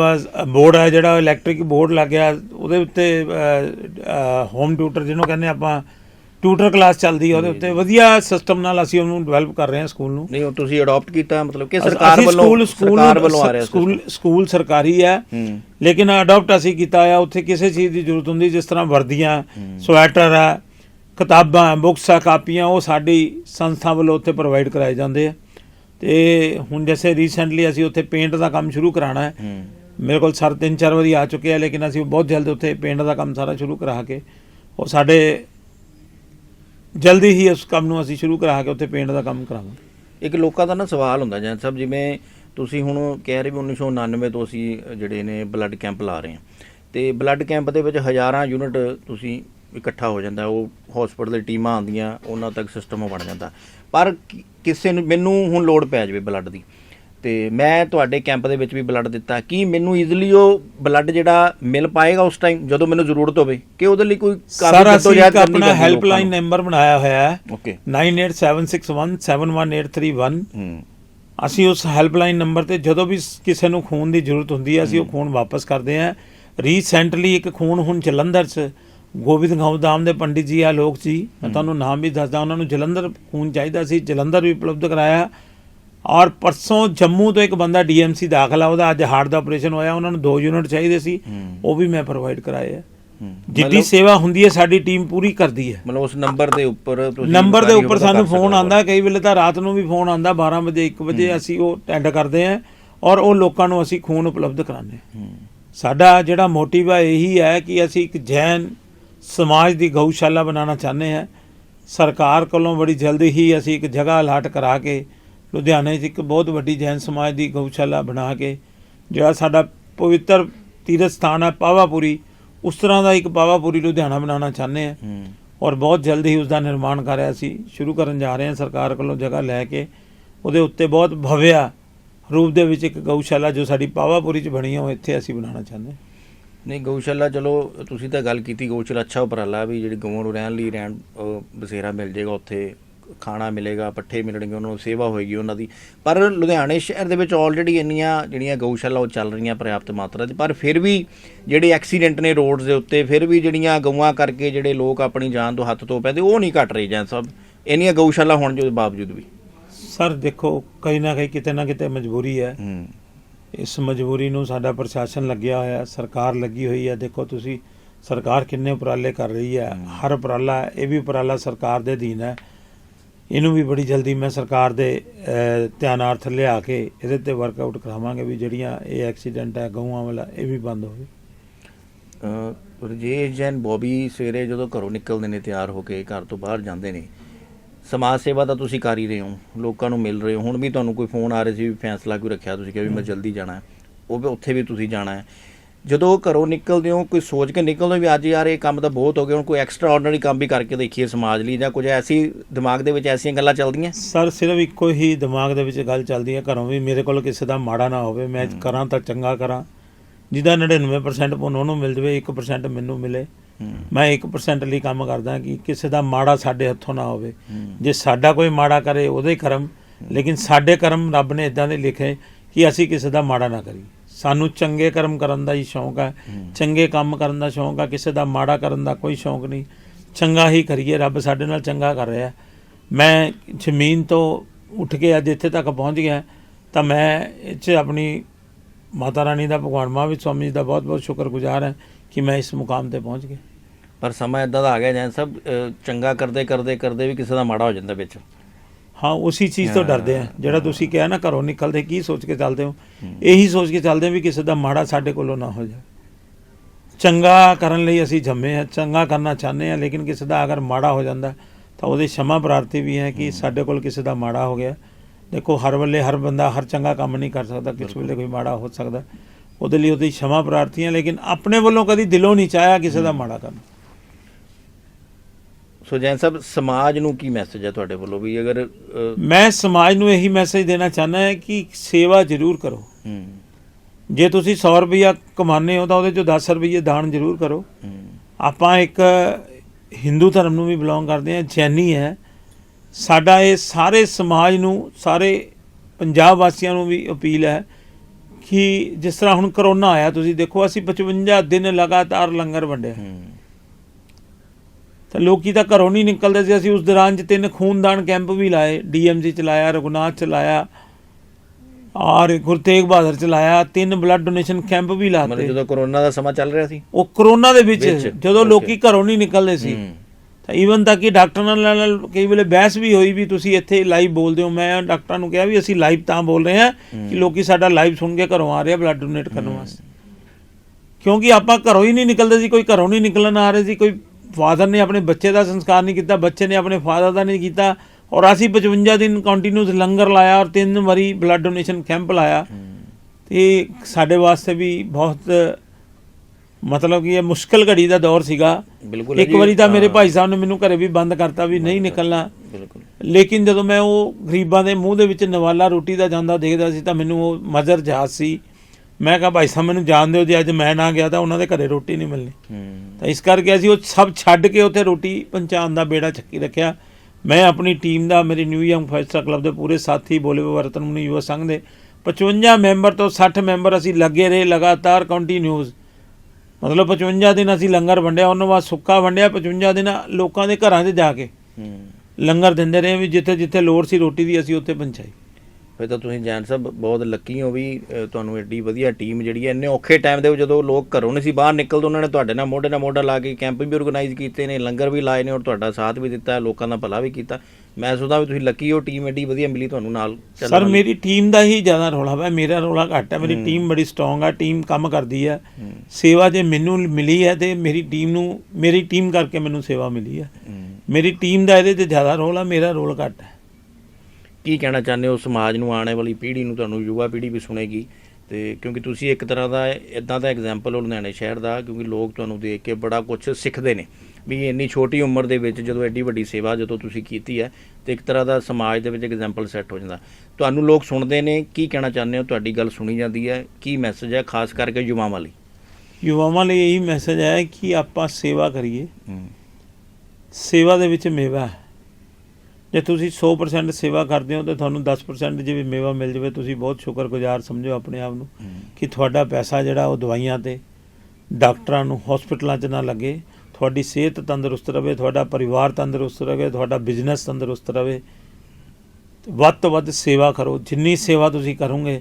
ਬੋਰਡ ਹੈ ਜਿਹੜਾ ਇਲੈਕਟ੍ਰਿਕ ਬੋਰਡ ਲੱਗ ਗਿਆ ਉਹਦੇ ਉੱਤੇ ਹੋਮ ਟਿਊਟਰ ਜਿਹਨੂੰ ਕਹਿੰਦੇ ਆਪਾਂ ਟਿਊਟਰ ਕਲਾਸ ਚੱਲਦੀ ਹੈ ਉਹਦੇ ਉੱਤੇ। ਵਧੀਆ ਸਿਸਟਮ ਨਾਲ ਅਸੀਂ ਉਹਨੂੰ ਡਿਵੈਲਪ ਕਰ ਰਹੇ ਹਾਂ ਸਕੂਲ ਨੂੰ। ਨਹੀਂ ਉਹ ਤੁਸੀਂ ਅਡਾਪਟ ਕੀਤਾ ਮਤਲਬ ਕਿ ਸਰਕਾਰ ਵੱਲੋਂ ਸਕੂਲ ਸਕੂਲ ਸਰਕਾਰ ਵੱਲੋਂ ਆ ਰਿਹਾ ਸਕੂਲ ਸਕੂਲ ਸਰਕਾਰੀ ਹੈ। ਲੇਕਿਨ ਅਡਾਪਟ ਅਸੀਂ ਕੀਤਾ ਆ ਉੱਥੇ ਕਿਸੇ ਚੀਜ਼ ਦੀ ਜ਼ਰੂਰਤ ਹੁੰਦੀ ਜਿਸ ਤਰ੍ਹਾਂ ਵਰਦੀਆਂ ਸਵੈਟਰ ਹੈ ਕਿਤਾਬਾਂ ਬੁੱਕਸ ਆ ਕਾਪੀਆਂ ਉਹ ਸਾਡੀ ਸੰਸਥਾ ਵੱਲੋਂ ਉੱਥੇ ਪ੍ਰੋਵਾਈਡ ਕਰਾਏ ਜਾਂਦੇ ਆ। ਤੇ ਹੁਣ ਜੈਸੇ ਰੀਸੈਂਟਲੀ ਅਸੀਂ ਉੱਥੇ ਪੇਂਟ ਦਾ ਕੰਮ ਸ਼ੁਰੂ ਕਰਾਣਾ ਹੈ। ਹੂੰ। ਮੇਰੇ ਕੋਲ ਸਰ ਤਿੰਨ ਚਾਰ ਵਾਰੀ ਆ ਚੁੱਕੇ ਆ ਲੇਕਿਨ ਅਸੀਂ ਬਹੁਤ ਜਲਦ ਉੱਥੇ ਪੇਂਟ ਦਾ ਕੰਮ ਸਾਰਾ ਸ਼ੁਰੂ ਕਰਾ ਕੇ ਉਹ ਸਾਡੇ ਜਲਦੀ ਹੀ ਉਸ ਕੰਮ ਨੂੰ ਅਸੀਂ ਸ਼ੁਰੂ ਕਰਾ ਕੇ ਉੱਥੇ ਪੇਂਟ ਦਾ ਕੰਮ ਕਰਾਵਾਂਗੇ। ਇੱਕ ਲੋਕਾਂ ਦਾ ਨਾ ਸਵਾਲ ਹੁੰਦਾ ਜੈਨ ਸਾਹਿਬ, ਜਿਵੇਂ ਤੁਸੀਂ ਹੁਣ ਕਹਿ ਰਹੇ ਵੀ 1999 ਤੋਂ ਅਸੀਂ ਜਿਹੜੇ ਨੇ ਬਲੱਡ ਕੈਂਪ ਲਾ ਰਹੇ ਹਾਂ। ਤੇ ਬਲੱਡ ਕੈਂਪ ਦੇ ਵਿੱਚ ਹਜ਼ਾਰਾਂ ਯੂਨਿਟ ਤੁਸੀਂ ਇਕੱਠਾ ਹੋ ਜਾਂਦਾ, ਉਹ ਹਸਪੀਟਲ ਦੀ ਟੀਮਾਂ ਆਉਂਦੀਆਂ, ਉਹਨਾਂ ਤੱਕ ਸਿਸਟਮ ਬਣ ਜਾਂਦਾ। ਪਰ ਕਿਸੇ ਨੂੰ, ਮੈਨੂੰ ਹੁਣ ਲੋੜ ਪੈ ਜਾਵੇ ਬਲੱਡ ਦੀ। ਤੇ ਮੈਂ ਤੁਹਾਡੇ ਕੈਂਪ ਦੇ ਵਿੱਚ ਵੀ ਬਲੱਡ ਦਿੱਤਾ ਕੀ ਮੈਨੂੰ ਈਜ਼ੀਲੀ ਉਹ ਬਲੱਡ ਜਿਹੜਾ ਮਿਲ ਪਾਏਗਾ ਉਸ ਟਾਈਮ ਜਦੋਂ ਮੈਨੂੰ ਜ਼ਰੂਰਤ ਹੋਵੇ ਕਿ ਉਹਦੇ ਲਈ ਕੋਈ ਸਰ ਅਸੀਂ ਇੱਕ ਆਪਣਾ ਹੈਲਪਲਾਈਨ ਨੰਬਰ ਬਣਾਇਆ ਹੋਇਆ ਹੈ। ਓਕੇ 9876171831 ਹੂੰ। ਅਸੀਂ ਉਸ ਹੈਲਪਲਾਈਨ ਨੰਬਰ ਤੇ ਜਦੋਂ ਵੀ ਕਿਸੇ ਨੂੰ ਖੂਨ ਦੀ ਜ਼ਰੂਰਤ ਹੁੰਦੀ ਹੈ ਅਸੀਂ ਉਹ ਖੂਨ ਵਾਪਸ ਕਰਦੇ ਹਾਂ। ਰੀਸੈਂਟਲੀ ਇੱਕ ਖੂਨ ਹੁਣ ਜਲੰਧਰ 'ਚ ਗੋਬਿੰਦ ਗਾਉਦਾਮ ਦੇ ਪੰਡਿਤ ਜੀ ਆ ਲੋਕ ਜੀ। ਮੈਂ ਤੁਹਾਨੂੰ ਨਾਮ ਵੀ ਦੱਸਦਾ ਉਹਨਾਂ ਨੂੰ ਜਲੰਧਰ ਖੂਨ ਚਾਹੀਦਾ ਸੀ ਜਲੰਧਰ ਵੀ ਉਪਲਬਧ ਕਰਾਇਆ। ਔਰ ਪਰਸੋਂ ਜੰਮੂ ਤੋਂ ਇੱਕ ਬੰਦਾ ਡੀਐਮਸੀ ਦਾਖਲਾ ਉਹਦਾ ਅੱਜ ਹਾਰਟ ਦਾ ਆਪਰੇਸ਼ਨ ਹੋਇਆ ਉਹਨਾਂ ਨੂੰ ਦੋ ਯੂਨਿਟ ਚਾਹੀਦੇ ਸੀ। ਉਹ ਵੀ ਮੈਂ ਪ੍ਰੋਵਾਈਡ ਕਰਾਏ ਆ। ਜਿੱਡੀ ਸੇਵਾ ਹੁੰਦੀ ਹੈ ਸਾਡੀ ਟੀਮ ਪੂਰੀ ਕਰਦੀ ਹੈ। ਮਤਲਬ ਉਸ ਨੰਬਰ ਦੇ ਉੱਪਰ ਨੰਬਰ ਦੇ ਉੱਪਰ ਸਾਨੂੰ ਫੋਨ। ਆਂਦਾ ਕਈ ਵੇਲੇ ਤਾਂ ਰਾਤ ਨੂੰ ਵੀ ਫੋਨ ਆਂਦਾ 12 ਵਜੇ 1 ਵਜੇ ਅਸੀਂ ਉਹ ਅਟੈਂਡ ਕਰਦੇ ਹਾਂ ਔਰ ਉਹ ਲੋਕਾਂ ਨੂੰ ਅਸੀਂ ਖੂਨ ਉਪਲਬਧ ਕਰਾਉਂਦੇ ਹਾਂ। ਸਾਡਾ ਜਿਹੜਾ ਮੋਟਿਵ ਹੈ ਇਹੀ ਹੈ ਕਿ ਅਸੀਂ ਇੱਕ ਜੈਨ ਸਮਾਜ ਦੀ ਗਊਸ਼ਾਲਾ ਬਣਾਉਣਾ ਚਾਹੁੰਦੇ ਹਾਂ। ਸਰਕਾਰ ਕੋਲੋਂ ਬੜੀ ਜਲਦੀ ਹੀ ਅਸੀਂ ਇੱਕ ਜਗ੍ਹਾ ਅਲਾਟ ਕਰਾ ਕੇ ਲੁਧਿਆਣੇ 'ਚ ਇੱਕ ਬਹੁਤ ਵੱਡੀ ਜੈਨ ਸਮਾਜ ਦੀ ਗਊਸ਼ਾਲਾ ਬਣਾ ਕੇ ਜਿਹੜਾ ਸਾਡਾ ਪਵਿੱਤਰ ਤੀਰਥ ਸਥਾਨ ਹੈ ਪਾਵਾਪੁਰੀ ਉਸ ਤਰ੍ਹਾਂ ਦਾ ਇੱਕ ਪਾਵਾਪੁਰੀ ਲੁਧਿਆਣਾ ਬਣਾਉਣਾ ਚਾਹੁੰਦੇ ਹੂੰ। ਔਰ ਬਹੁਤ ਜਲਦੀ ਹੀ ਉਸ ਦਾ ਨਿਰਮਾਣ ਕਰ ਰਿਹਾ ਸੀ। ਸ਼ੁਰੂ ਕਰਨ ਜਾ ਰਹੇ ਹਾਂ ਸਰਕਾਰ ਕੋਲੋਂ ਜਗ੍ਹਾ ਲੈ ਕੇ। ਉਹਦੇ ਉੱਤੇ ਬਹੁਤ ਭਵਿਆ ਰੂਪ ਦੇ ਵਿੱਚ ਇੱਕ ਗਊਸ਼ਾਲਾ ਜੋ ਸਾਡੀ ਪਾਵਾਪੁਰੀ ਚ ਬਣੀ ਹੈ ਉਹ ਇੱਥੇ ਅਸੀਂ ਬਣਾਉਣਾ ਚਾਹੁੰਦੇ ਹਾਂ ਨਹੀਂ ਗਊਸ਼ਾਲਾ ਚਲੋ ਤੁਸੀਂ ਤਾਂ ਗੱਲ ਕੀਤੀ ਗਊਸ਼ਾਲਾ ਅੱਛਾ ਉਪਰਾਲਾ ਵੀ ਜਿਹੜੀ ਗਊਆਂ ਨੂੰ ਰਹਿਣ ਲਈ ਰਹਿਣ ਬਸੇਰਾ ਮਿਲ ਜਾਏਗਾ ਉੱਥੇ। ਖਾਣਾ ਮਿਲੇਗਾ ਪੱਠੇ ਮਿਲਣਗੇ ਉਹਨਾਂ ਨੂੰ ਸੇਵਾ ਹੋਏਗੀ ਉਹਨਾਂ ਦੀ। ਪਰ ਲੁਧਿਆਣੇ ਸ਼ਹਿਰ ਦੇ ਵਿੱਚ ਆਲਰੇਡੀ ਇੰਨੀਆਂ ਜਿਹੜੀਆਂ ਗਊਸ਼ਾਲਾ ਉਹ ਚੱਲ ਰਹੀਆਂ ਪ੍ਰਾਪਤ ਮਾਤਰਾ 'ਚ ਪਰ ਫਿਰ ਵੀ ਜਿਹੜੇ ਐਕਸੀਡੈਂਟ ਨੇ ਰੋਡਸ ਦੇ ਉੱਤੇ ਫਿਰ ਵੀ ਜਿਹੜੀਆਂ ਗਊਆਂ ਕਰਕੇ ਜਿਹੜੇ ਲੋਕ ਆਪਣੀ ਜਾਨ ਤੋਂ ਹੱਥ ਧੋ ਪੈਂਦੇ ਉਹ ਨਹੀਂ ਘਟ ਰਹੇ ਜਾਂ ਸਭ ਇੰਨੀਆਂ ਗਊਸ਼ਾਲਾ ਹੋਣ ਦੇ ਬਾਵਜੂਦ ਵੀ। ਸਰ ਦੇਖੋ ਕਈ ਨਾ ਕਈ ਕਿਤੇ ਨਾ ਕਿਤੇ ਮਜਬੂਰੀ ਹੈ। ਇਸ ਮਜਬੂਰੀ ਨੂੰ ਸਾਡਾ ਪ੍ਰਸ਼ਾਸਨ ਲੱਗਿਆ ਹੋਇਆ ਸਰਕਾਰ ਲੱਗੀ ਹੋਈ ਹੈ। ਦੇਖੋ ਤੁਸੀਂ ਸਰਕਾਰ ਕਿੰਨੇ ਉਪਰਾਲੇ ਕਰ ਰਹੀ ਹੈ। ਹਰ ਉਪਰਾਲਾ ਇਹ ਵੀ ਉਪਰਾਲਾ ਸਰਕਾਰ ਦੇ ਅਧੀਨ ਹੈ। ਇਹਨੂੰ ਵੀ ਬੜੀ ਜਲਦੀ ਮੈਂ ਸਰਕਾਰ ਦੇ ਧਿਆਨਾਰਥ ਲਿਆ ਕੇ ਇਹਦੇ ਤੇ ਵਰਕਆਊਟ ਕਰਾਵਾਂਗੇ ਵੀ ਜਿਹੜੀਆਂ ਇਹ ਐਕਸੀਡੈਂਟ ਹੈ ਗਊਆਂ ਵਾਲਾ, ਇਹ ਵੀ ਬੰਦ ਹੋਵੇ। ਅਹ ਰਜੇਸ਼ ਜੈਨ ਬੋਬੀ ਸਵੇਰੇ ਜਦੋਂ ਘਰੋਂ ਨਿਕਲਦੇ ਨੇ, ਤਿਆਰ ਹੋ ਕੇ ਘਰ ਤੋਂ ਬਾਹਰ ਜਾਂਦੇ ਨੇ, ਸਮਾਜ ਸੇਵਾ ਤਾਂ ਤੁਸੀਂ ਕਰ ਹੀ ਰਹੇ ਹੋ, ਲੋਕਾਂ ਨੂੰ ਮਿਲ ਰਹੇ ਹੋ। ਹੁਣ ਵੀ ਤੁਹਾਨੂੰ ਕੋਈ ਫੋਨ ਆ ਰਿਹਾ ਸੀ ਵੀ ਫੈਸਲਾ ਕੋਈ ਰੱਖਿਆ, ਤੁਸੀਂ ਕਿਹਾ ਵੀ ਮੈਂ ਜਲਦੀ ਜਾਣਾ ਹੈ। ਉਹ ਵੀ ਉੱਥੇ ਵੀ ਤੁਸੀਂ ਜਾਣਾ ਹੈ। ਜਦੋਂ ਘਰੋਂ ਨਿਕਲਦੇ ਹੋ ਕੋਈ ਸੋਚ ਕੇ ਨਿਕਲਦੇ ਹੋ ਵੀ ਅੱਜ ਯਾਰ ਇਹ ਕੰਮ ਤਾਂ ਬਹੁਤ ਹੋ ਗਿਆ ਹੁਣ ਕੋਈ ਐਕਸਟਰਾ ਆਰਡੀਨਰੀ ਕੰਮ ਵੀ ਕਰਕੇ ਦੇਖੀਏ ਸਮਾਜ ਲਈ ਜਾਂ ਕੁਝ ਐਸੀ ਦਿਮਾਗ ਦੇ ਵਿੱਚ ਐਸੀਆਂ ਗੱਲਾਂ ਚੱਲਦੀਆਂ? ਸਰ ਸਿਰਫ ਇੱਕੋ ਹੀ ਦਿਮਾਗ ਦੇ ਵਿੱਚ ਗੱਲ ਚੱਲਦੀ ਹੈ ਘਰੋਂ ਵੀ ਮੇਰੇ ਕੋਲ ਕਿਸੇ ਦਾ ਮਾੜਾ ਨਾ ਹੋਵੇ ਮੈਂ ਕਰਾਂ ਤਾਂ ਚੰਗਾ ਕਰਾਂ। ਜਿਹਦਾ 99% ਪੁੰਨ ਉਹਨੂੰ ਮਿਲ ਜਵੇ 1% ਮੈਨੂੰ ਮਿਲੇ। ਮੈਂ 1% ਲਈ ਕੰਮ ਕਰਦਾ ਕਿ ਕਿਸੇ ਦਾ ਮਾੜਾ ਸਾਡੇ ਹੱਥੋਂ ਨਾ ਹੋਵੇ। ਜੇ ਸਾਡਾ ਕੋਈ ਮਾੜਾ ਕਰੇ ਉਹਦੇ ਕਰਮ। ਲੇਕਿਨ ਸਾਡੇ ਕਰਮ ਰੱਬ ਨੇ ਇਦਾਂ ਦੇ ਲਿਖੇ ਕਿ ਅਸੀਂ ਕਿਸੇ ਦਾ ਮਾੜਾ ਨਾ ਕਰੀਏ। ਸਾਨੂੰ ਚੰਗੇ ਕਰਮ ਕਰਨ ਦਾ ਹੀ ਸ਼ੌਂਕ ਹੈ। ਚੰਗੇ ਕੰਮ ਕਰਨ ਦਾ ਸ਼ੌਂਕ ਹੈ। ਕਿਸੇ ਦਾ ਮਾੜਾ ਕਰਨ ਦਾ ਕੋਈ ਸ਼ੌਂਕ ਨਹੀਂ। ਚੰਗਾ ਹੀ ਕਰੀਏ। ਰੱਬ ਸਾਡੇ ਨਾਲ ਚੰਗਾ ਕਰ ਰਿਹਾ ਮੈਂ ਜ਼ਮੀਨ ਤੋਂ ਉੱਠ ਕੇ ਅੱਜ ਇੱਥੇ ਤੱਕ ਪਹੁੰਚ ਗਿਆ ਤਾਂ ਮੈਂ 'ਚ ਆਪਣੀ ਮਾਤਾ ਰਾਣੀ ਦਾ ਭਗਵਾਨ ਮਹਾਵੀਰ ਸਵਾਮੀ ਜੀ ਦਾ ਬਹੁਤ ਬਹੁਤ ਸ਼ੁਕਰਗੁਜ਼ਾਰ ਹਾਂ ਕਿ ਮੈਂ ਇਸ ਮੁਕਾਮ ਤੇ ਪਹੁੰਚ ਗਿਆ। ਪਰ ਸਮਾਂ ਇਦਾਂ ਦਾ ਆ ਗਿਆ ਜੈਨ ਸਭ ਚੰਗਾ ਕਰਦੇ ਕਰਦੇ ਕਰਦੇ ਵੀ ਕਿਸੇ ਦਾ ਮਾੜਾ ਹੋ ਜਾਂਦਾ ਵਿੱਚ। ਹਾਂ ਉਸੇ ਚੀਜ਼ ਤੋਂ ਡਰਦੇ ਆ। ਜਿਹੜਾ ਤੁਸੀਂ ਕਿਹਾ ਨਾ ਘਰੋਂ ਨਿਕਲਦੇ ਕੀ ਸੋਚ ਕੇ ਚੱਲਦੇ ਹੋ? ਇਹੀ ਸੋਚ ਕੇ ਚੱਲਦੇ ਆ ਵੀ ਕਿਸੇ ਦਾ ਮਾੜਾ ਸਾਡੇ ਕੋਲੋਂ ਨਾ ਹੋ ਜਾਵੇ। ਚੰਗਾ ਕਰਨ ਲਈ ਅਸੀਂ ਜੰਮੇ ਆ ਚੰਗਾ ਕਰਨਾ ਚਾਹੁੰਦੇ ਆ ਲੇਕਿਨ ਕਿਸੇ ਦਾ ਅਗਰ ਮਾੜਾ ਹੋ ਜਾਂਦਾ ਤਾਂ ਉਹਦੇ ਸ਼ਮਾ ਪ੍ਰਾਰਥੀ ਵੀ ਹੈ ਕਿ ਸਾਡੇ ਕੋਲ ਕਿਸੇ ਦਾ ਮਾੜਾ ਹੋ ਗਿਆ। ਦੇਖੋ ਹਰ ਵੇਲੇ ਹਰ ਬੰਦਾ ਹਰ ਚੰਗਾ ਕੰਮ ਨਹੀਂ ਕਰ ਸਕਦਾ ਕਿਸੇ ਵੇਲੇ ਕੋਈ ਮਾੜਾ ਹੋ ਸਕਦਾ। ਉਹਦੇ ਲਈ ਉਹਦੀ ਸ਼ਮਾ ਪ੍ਰਾਰਥੀਆਂ ਲੇਕਿਨ ਆਪਣੇ ਵੱਲੋਂ ਕਦੀ ਦਿਲੋਂ ਨਹੀਂ ਚਾਹਿਆ ਕਿਸੇ ਦਾ ਮਾੜਾ ਕਰਨਾ। ਸੋ ਜੈਨ ਸਾਹਿਬ ਸਮਾਜ ਨੂੰ ਕੀ ਮੈਸੇਜ ਹੈ ਤੁਹਾਡੇ ਵੱਲੋਂ? ਵੀ ਅਗਰ ਮੈਂ ਸਮਾਜ ਨੂੰ ਇਹੀ ਮੈਸੇਜ ਦੇਣਾ ਚਾਹੁੰਦਾ ਹਾਂ ਕਿ ਸੇਵਾ ਜ਼ਰੂਰ ਕਰੋ। ਹੂੰ। ਜੇ ਤੁਸੀਂ 100 ਰੁਪਈਆ ਕਮਾਉਂਦੇ ਹੋ ਤਾਂ ਉਹਦੇ ਚੋਂ 10 ਰੁਪਈਏ ਦਾਨ ਜ਼ਰੂਰ ਕਰੋ। ਹੂੰ। ਆਪਾਂ ਇੱਕ ਹਿੰਦੂ ਧਰਮ ਨੂੰ ਵੀ ਬਿਲੋਂਗ ਕਰਦੇ ਹਾਂ ਜੈਨੀ ਹੈ। ਸਾਡਾ ਇਹ ਸਾਰੇ ਸਮਾਜ ਨੂੰ ਸਾਰੇ ਪੰਜਾਬ ਵਾਸੀਆਂ ਨੂੰ ਵੀ ਅਪੀਲ ਹੈ ਕਿ ਜਿਸ ਤਰ੍ਹਾਂ ਹੁਣ ਕਰੋਨਾ ਆਇਆ ਤੁਸੀਂ ਦੇਖੋ ਅਸੀਂ 55 ਦਿਨ ਲਗਾਤਾਰ ਲੰਗਰ ਵੰਡਿਆ ਹੂੰ। ਤਾਂ ਲੋਕੀ ਤਾਂ ਘਰੋਂ ਨਹੀਂ ਨਿਕਲਦੇ ਸੀ। ਅਸੀਂ ਉਸ ਦੌਰਾਨ ਚ ਤਿੰਨ ਖੂਨਦਾਨ ਕੈਂਪ ਵੀ ਲਾਏ ਡੀਐਮਜੀ ਚਲਾਇਆ ਰਘੁਨਾਥ ਚਲਾਇਆ ਔਰ ਗੁਰੂ ਤੇਗ ਬਹਾਦਰ ਚਲਾਇਆ ਤਿੰਨ ਬਲੱਡ ਡੋਨੇਸ਼ਨ ਕੈਂਪ ਵੀ ਮਤਲਬ ਲਾਤੇ ਜਦੋਂ ਕਰੋਨਾ ਦਾ ਸਮਾਂ ਚੱਲ ਰਿਹਾ ਸੀ? ਉਹ ਕਰੋਨਾ ਦੇ ਵਿੱਚ ਜਦੋਂ ਲੋਕੀ ਘਰੋਂ ਨਹੀਂ ਨਿਕਲਦੇ ਸੀ। ਤਾਂ ਈਵਨ ਤੱਕ ਕਿ ਡਾਕਟਰਾਂ ਨਾਲ ਨਾਲ ਕਈ ਵੇਲੇ ਬਹਿਸ ਵੀ ਹੋਈ ਵੀ ਤੁਸੀਂ ਇੱਥੇ ਲਾਈਵ ਬੋਲਦੇ ਹੋ। ਮੈਂ ਡਾਕਟਰਾਂ ਨੂੰ ਕਿਹਾ ਵੀ ਅਸੀਂ ਲਾਈਵ ਤਾਂ ਬੋਲ ਰਹੇ ਹਾਂ ਕਿ ਲੋਕੀ ਸਾਡਾ ਲਾਈਵ ਸੁਣ ਕੇ ਘਰੋਂ ਆ ਰਹੇ ਆ ਬਲੱਡ ਡੋਨੇਟ ਕਰਨ ਵਾਸਤੇ। ਕਿਉਂਕਿ ਆਪਾਂ ਘਰੋਂ ਹੀ ਨਹੀਂ ਨਿਕਲਦੇ ਸੀ ਕੋਈ ਘਰੋਂ ਨਹੀਂ ਨਿਕਲਣ ਆ ਰਹੇ ਸੀ ਕੋਈ ਫਾਦਰ ਨੇ ਆਪਣੇ ਬੱਚੇ ਦਾ ਸੰਸਕਾਰ ਨਹੀਂ ਕੀਤਾ ਬੱਚੇ ਨੇ ਆਪਣੇ ਫਾਦਰ ਦਾ ਨਹੀਂ ਕੀਤਾ ਔਰ ਅਸੀਂ 55 ਦਿਨ ਕੰਟੀਨਿਊਸ ਲੰਗਰ ਲਾਇਆ ਔਰ ਤਿੰਨ ਵਾਰੀ ਬਲੱਡ ਡੋਨੇਸ਼ਨ ਕੈਂਪ ਲਾਇਆ। ਤੇ ਸਾਡੇ ਵਾਸਤੇ ਵੀ ਬਹੁਤ ਮਤਲਬ ਕਿ ਇਹ ਮੁਸ਼ਕਲ ਘੜੀ ਦਾ ਦੌਰ ਸੀਗਾ। ਇੱਕ ਵਾਰੀ ਤਾਂ ਮੇਰੇ। ਭਾਈ ਸਾਹਿਬ ਨੇ ਮੈਨੂੰ ਘਰੇ ਵੀ ਬੰਦ ਕਰਤਾ ਵੀ ਨਹੀਂ ਨਿਕਲਣਾ। ਬਿਲਕੁਲ। ਲੇਕਿਨ ਜਦੋਂ ਮੈਂ ਉਹ ਗਰੀਬਾਂ ਦੇ ਮੂੰਹ ਦੇ ਵਿੱਚ ਨਵਾਲਾ ਰੋਟੀ ਦਾ ਜਾਂਦਾ ਦੇਖਦਾ ਸੀ ਤਾਂ ਮੈਨੂੰ ਉਹ ਮਜ਼ਰ ਜਾਤ ਸੀ। ਮੈਂ ਕਿਹਾ ਭਾਈ ਸਾਹਿਬ ਮੈਨੂੰ ਜਾਣ ਦਿਓ ਜੇ ਅੱਜ ਮੈਂ ਨਾ ਗਿਆ ਤਾਂ ਉਹਨਾਂ ਦੇ ਘਰੇ ਰੋਟੀ ਨਹੀਂ ਮਿਲਣੀ। ਤਾਂ ਇਸ ਕਰਕੇ ਅਸੀਂ ਉਹ ਸਭ ਛੱਡ ਕੇ ਉੱਥੇ ਰੋਟੀ ਪਹੁੰਚਾਉਣ ਦਾ ਬੇੜਾ ਚੱਕੀ ਰੱਖਿਆ। ਮੈਂ ਆਪਣੀ ਟੀਮ ਦਾ ਮੇਰੀ ਨਿਊ ਯੰਗ ਫਾਈਸਟਰ ਕਲੱਬ ਦੇ ਪੂਰੇ ਸਾਥੀ ਬੋਲੇ ਵਰਤਨ ਮੁਨੀ ਯੁਵਾ ਸੰਘ ਦੇ 55 ਮੈਂਬਰ ਤੋਂ 60 ਮੈਂਬਰ ਅਸੀਂ ਲੱਗੇ ਰਹੇ ਲਗਾਤਾਰ ਕੰਟੀਨਿਊਸ ਮਤਲਬ 55 ਦਿਨ ਅਸੀਂ ਲੰਗਰ ਵੰਡਿਆ ਉਹਨਾਂ ਬਾਅਦ ਸੁੱਕਾ ਵੰਡਿਆ 55 ਦਿਨ ਲੋਕਾਂ ਦੇ ਘਰਾਂ 'ਚ ਜਾ ਕੇ ਲੰਗਰ ਦਿੰਦੇ ਰਹੇ ਵੀ ਜਿੱਥੇ ਜਿੱਥੇ ਲੋੜ ਸੀ ਰੋਟੀ ਦੀ ਅਸੀਂ ਉੱਥੇ ਪਹੁੰਚਾਈ। ਫਿਰ ਤਾਂ ਤੁਸੀਂ ਜੈਨ ਸਾਹਿਬ ਬਹੁਤ ਲੱਕੀ ਹੋ ਵੀ ਤੁਹਾਨੂੰ ਐਡੀ ਵਧੀਆ ਟੀਮ ਜਿਹੜੀ ਹੈ ਇੰਨੇ ਔਖੇ ਟਾਈਮ ਦੇ ਜਦੋਂ ਲੋਕ ਘਰੋਂ ਨਹੀਂ ਸੀ ਬਾਹਰ ਨਿਕਲਦੇ ਉਹਨਾਂ ਨੇ ਤੁਹਾਡੇ ਨਾਲ ਮੋਢੇ ਨਾਲ ਮੋਢਾ ਲਾ ਕੇ ਕੈਂਪ ਵੀ ਆਰਗੇਨਾਈਜ਼ ਕੀਤੇ ਨੇ ਲੰਗਰ ਵੀ ਲਾਏ ਨੇ ਔਰ ਤੁਹਾਡਾ ਸਾਥ ਵੀ ਦਿੱਤਾ ਹੈ, ਲੋਕਾਂ ਦਾ ਭਲਾ ਵੀ ਕੀਤਾ। ਮੈਂ ਸੋਚਦਾ ਵੀ ਤੁਸੀਂ ਲੱਕੀ ਹੋ ਟੀਮ ਐਡੀ ਵਧੀਆ ਮਿਲੀ ਤੁਹਾਨੂੰ ਨਾਲ ਸਰ। ਮੇਰੀ ਟੀਮ ਦਾ ਹੀ ਜ਼ਿਆਦਾ ਰੋਲਾ ਵਾ ਮੇਰਾ ਰੋਲਾ ਘੱਟ ਹੈ ਮੇਰੀ ਟੀਮ ਬੜੀ ਸਟਰੋਂਗ ਆ ਟੀਮ ਕੰਮ ਕਰਦੀ ਹੈ ਹੂੰ, ਸੇਵਾ ਜੇ ਮੈਨੂੰ ਮਿਲੀ ਹੈ ਤੇ ਮੇਰੀ ਟੀਮ ਨੂੰ ਮੇਰੀ ਟੀਮ ਕਰਕੇ ਮੈਨੂੰ ਸੇਵਾ ਮਿਲੀ ਹੈ। ਹੂੰ। ਮੇਰੀ ਟੀਮ ਦਾ ਇਹਦੇ 'ਚ ਜ਼ਿਆਦਾ ਰੋਲ ਆ ਮੇਰਾ ਰੋਲ ਘੱਟ ਹੈ। ਕੀ ਕਹਿਣਾ ਚਾਹੁੰਦੇ ਹੋ ਸਮਾਜ ਨੂੰ ਆਉਣ ਵਾਲੀ ਪੀੜ੍ਹੀ ਨੂੰ ਤੁਹਾਨੂੰ ਯੁਵਾ ਪੀੜ੍ਹੀ ਵੀ ਸੁਣੇਗੀ ਤੇ ਕਿਉਂਕਿ ਤੁਸੀਂ ਇੱਕ ਤਰ੍ਹਾਂ ਦਾ ਇਦਾਂ ਦਾ ਐਗਜ਼ਾਮਪਲ ਹੋ ਲੁਧਿਆਣੇ ਸ਼ਹਿਰ ਦਾ ਕਿਉਂਕਿ ਲੋਕ ਤੁਹਾਨੂੰ ਦੇਖ ਕੇ ਬੜਾ ਕੁਝ ਸਿੱਖਦੇ ਨੇ ਵੀ ਇੰਨੀ ਛੋਟੀ ਉਮਰ ਦੇ ਵਿੱਚ ਜਦੋਂ ਐਡੀ ਵੱਡੀ ਸੇਵਾ ਜਦੋਂ ਤੁਸੀਂ ਕੀਤੀ ਹੈ ਤੇ ਇੱਕ ਤਰ੍ਹਾਂ ਦਾ ਸਮਾਜ ਦੇ ਵਿੱਚ ਐਗਜ਼ਾਮਪਲ ਸੈੱਟ ਹੋ ਜਾਂਦਾ। ਤੁਹਾਨੂੰ ਲੋਕ ਸੁਣਦੇ ਨੇ ਕੀ ਕਹਿਣਾ ਚਾਹੁੰਦੇ ਹੋ? ਤੁਹਾਡੀ ਗੱਲ ਸੁਣੀ ਜਾਂਦੀ ਹੈ ਕੀ ਮੈਸੇਜ ਹੈ ਖਾਸ ਕਰਕੇ ਯੁਵਾਵਾਂ ਲਈ? ਯੁਵਾਵਾਂ ਲਈ ਇਹੀ ਮੈਸੇਜ ਹੈ ਕਿ ਆਪਾਂ ਸੇਵਾ ਕਰੀਏ। ਸੇਵਾ ਦੇ ਵਿੱਚ ਮੇਵਾ ਹੈ। ਜੇ ਤੁਸੀਂ 100% ਸੇਵਾ ਕਰਦੇ ਹੋ ਤਾਂ ਤੁਹਾਨੂੰ 10% ਜਿਵੇਂ ਮੇਵਾ ਮਿਲ ਜਾਵੇ ਤੁਸੀਂ ਬਹੁਤ ਸ਼ੁਕਰਗੁਜ਼ਾਰ ਸਮਝੋ ਆਪਣੇ ਆਪ ਨੂੰ ਕਿ ਤੁਹਾਡਾ ਪੈਸਾ ਜਿਹੜਾ ਉਹ ਦਵਾਈਆਂ ਤੇ ਡਾਕਟਰਾਂ ਨੂੰ ਹਸਪੀਟਲਾਂ 'ਚ ਨਾ ਲੱਗੇ ਤੁਹਾਡੀ ਸਿਹਤ ਤੰਦਰੁਸਤ ਰਵੇ ਤੁਹਾਡਾ ਪਰਿਵਾਰ ਤੰਦਰੁਸਤ ਰਵੇ ਤੁਹਾਡਾ ਬਿਜ਼ਨਸ ਤੰਦਰੁਸਤ ਤੇ ਵੱਧ ਤੋਂ ਵੱਧ ਸੇਵਾ ਕਰੋ। ਜਿੰਨੀ ਸੇਵਾ ਤੁਸੀਂ ਕਰੋਗੇ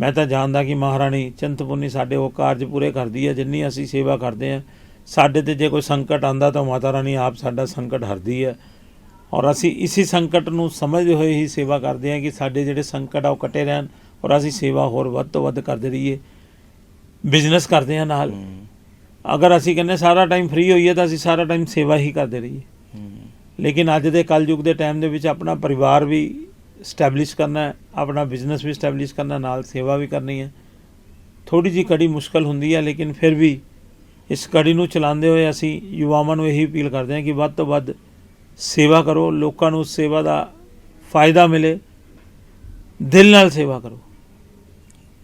ਮੈਂ ਤਾਂ ਜਾਣਦਾ ਕਿ ਮਹਾਰਾਣੀ ਚਿੰਤਪੁਰਨੀ ਸਾਡੇ ਉਹ ਕਾਰਜ ਪੂਰੇ ਕਰਦੀ ਹੈ ਜਿੰਨੀ ਅਸੀਂ ਸੇਵਾ ਕਰਦੇ ਹਾਂ। ਸਾਡੇ ਤੇ ਜੇ ਕੋਈ ਸੰਕਟ ਆਂਦਾ ਤਾਂ ਮਾਤਾ ਰਾਣੀ ਆਪ ਸਾਡਾ ਸੰਕਟ ਹਰਦੀ ਹੈ। ਔਰ ਅਸੀਂ ਇਸੇ ਸੰਕਟ ਨੂੰ ਸਮਝਦੇ ਹੋਏ ਹੀ ਸੇਵਾ ਕਰਦੇ ਹਾਂ ਕਿ ਸਾਡੇ ਜਿਹੜੇ ਸੰਕਟ ਆ ਉਹ ਕੱਟੇ ਰਹਿਣ ਔਰ ਅਸੀਂ ਸੇਵਾ ਹੋਰ ਵੱਧ ਤੋਂ ਵੱਧ ਕਰਦੇ ਰਹੀਏ ਬਿਜ਼ਨਸ ਕਰਦੇ ਹਾਂ ਨਾਲ। ਅਗਰ ਅਸੀਂ ਕਹਿੰਦੇ ਸਾਰਾ ਟਾਈਮ ਫ੍ਰੀ ਹੋਈਏ ਤਾਂ ਅਸੀਂ ਸਾਰਾ ਟਾਈਮ ਸੇਵਾ ਹੀ ਕਰਦੇ ਰਹੀਏ। ਲੇਕਿਨ ਅੱਜ ਦੇ ਕਲਯੁਗ ਦੇ ਟਾਈਮ ਦੇ ਵਿੱਚ ਆਪਣਾ ਪਰਿਵਾਰ ਵੀ ਸਟੈਬਲਿਸ਼ ਕਰਨਾ ਹੈ ਆਪਣਾ ਬਿਜ਼ਨਸ ਵੀ ਸਟੈਬਲਿਸ਼ ਕਰਨਾ ਨਾਲ ਸੇਵਾ ਵੀ ਕਰਨੀ ਹੈ। ਥੋੜੀ ਜੀ ਕੜੀ ਮੁਸ਼ਕਲ ਹੁੰਦੀ ਹੈ ਲੇਕਿਨ ਫਿਰ ਵੀ ਇਸ ਕੜੀ ਨੂੰ ਚਲਾਉਂਦੇ ਹੋਏ ਅਸੀਂ ਯੁਵਾਵਾਂ ਨੂੰ ਇਹੀ ਅਪੀਲ ਕਰਦੇ ਹਾਂ ਕਿ ਵੱਧ ਤੋਂ ਵੱਧ ਸੇਵਾ ਕਰੋ, ਲੋਕਾਂ ਨੂੰ ਸੇਵਾ ਦਾ ਫਾਇਦਾ ਮਿਲੇ, ਦਿਲ ਨਾਲ ਸੇਵਾ ਕਰੋ।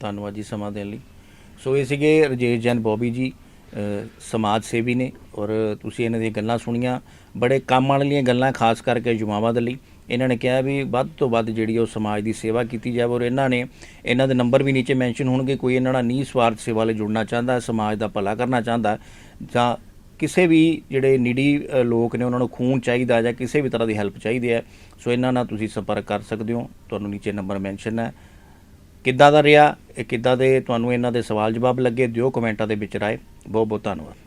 ਧੰਨਵਾਦ ਜੀ ਸਮਾਂ ਦੇਣ ਲਈ। ਸੋ ਇਹ ਸੀਗੇ ਰਜੇਸ਼ ਜੈਨ ਬੋਬੀ ਜੀ ਸਮਾਜ ਸੇਵੀ ਨੇ ਔਰ ਤੁਸੀਂ ਇਹਨਾਂ ਦੀਆਂ ਗੱਲਾਂ ਸੁਣੀਆਂ। ਬੜੇ ਕੰਮ ਵਾਲੀਆਂ ਗੱਲਾਂ, ਖਾਸ ਕਰਕੇ ਯੁਵਾਵਾਂ ਦੇ ਲਈ। ਇਹਨਾਂ ਨੇ ਕਿਹਾ ਵੀ ਵੱਧ ਤੋਂ ਵੱਧ ਜਿਹੜੀ ਉਹ ਸਮਾਜ ਦੀ ਸੇਵਾ ਕੀਤੀ ਜਾਵੇ ਔਰ ਇਹਨਾਂ ਨੇ, ਇਹਨਾਂ ਦੇ ਨੰਬਰ ਵੀ ਨੀਚੇ ਮੈਂਸ਼ਨ ਹੋਣਗੇ। ਕੋਈ ਇਹਨਾਂ ਨਾਲ ਨੀ ਸਵਾਰਥ ਸੇਵਾ ਲਈ ਜੁੜਨਾ ਚਾਹੁੰਦਾ, ਸਮਾਜ ਦਾ ਭਲਾ ਕਰਨਾ ਚਾਹੁੰਦਾ ਜਾਂ ਕਿਸੇ ਵੀ ਜਿਹੜੇ ਨੀਡੀ ਲੋਕ ਨੇ ਉਹਨਾਂ ਨੂੰ ਖੂਨ ਚਾਹੀਦਾ ਜਾਂ ਕਿਸੇ ਵੀ ਤਰ੍ਹਾਂ ਦੀ ਹੈਲਪ ਚਾਹੀਦੀ ਹੈ, ਸੋ ਇਹਨਾਂ ਨਾਲ ਤੁਸੀਂ ਸੰਪਰਕ ਕਰ ਸਕਦੇ ਹੋ। ਤੁਹਾਨੂੰ ਨੀਚੇ ਨੰਬਰ ਮੈਂਸ਼ਨ ਹੈ। ਕਿੱਦਾਂ ਦਾ ਰਿਹਾ, ਇਹ ਕਿੱਦਾਂ ਦੇ, ਤੁਹਾਨੂੰ ਇਹਨਾਂ ਦੇ ਸਵਾਲ ਜਵਾਬ ਲੱਗੇ, ਦਿਓ ਕਮੈਂਟਾਂ ਦੇ ਵਿੱਚ ਰਾਏ। ਬਹੁਤ ਬਹੁਤ ਧੰਨਵਾਦ।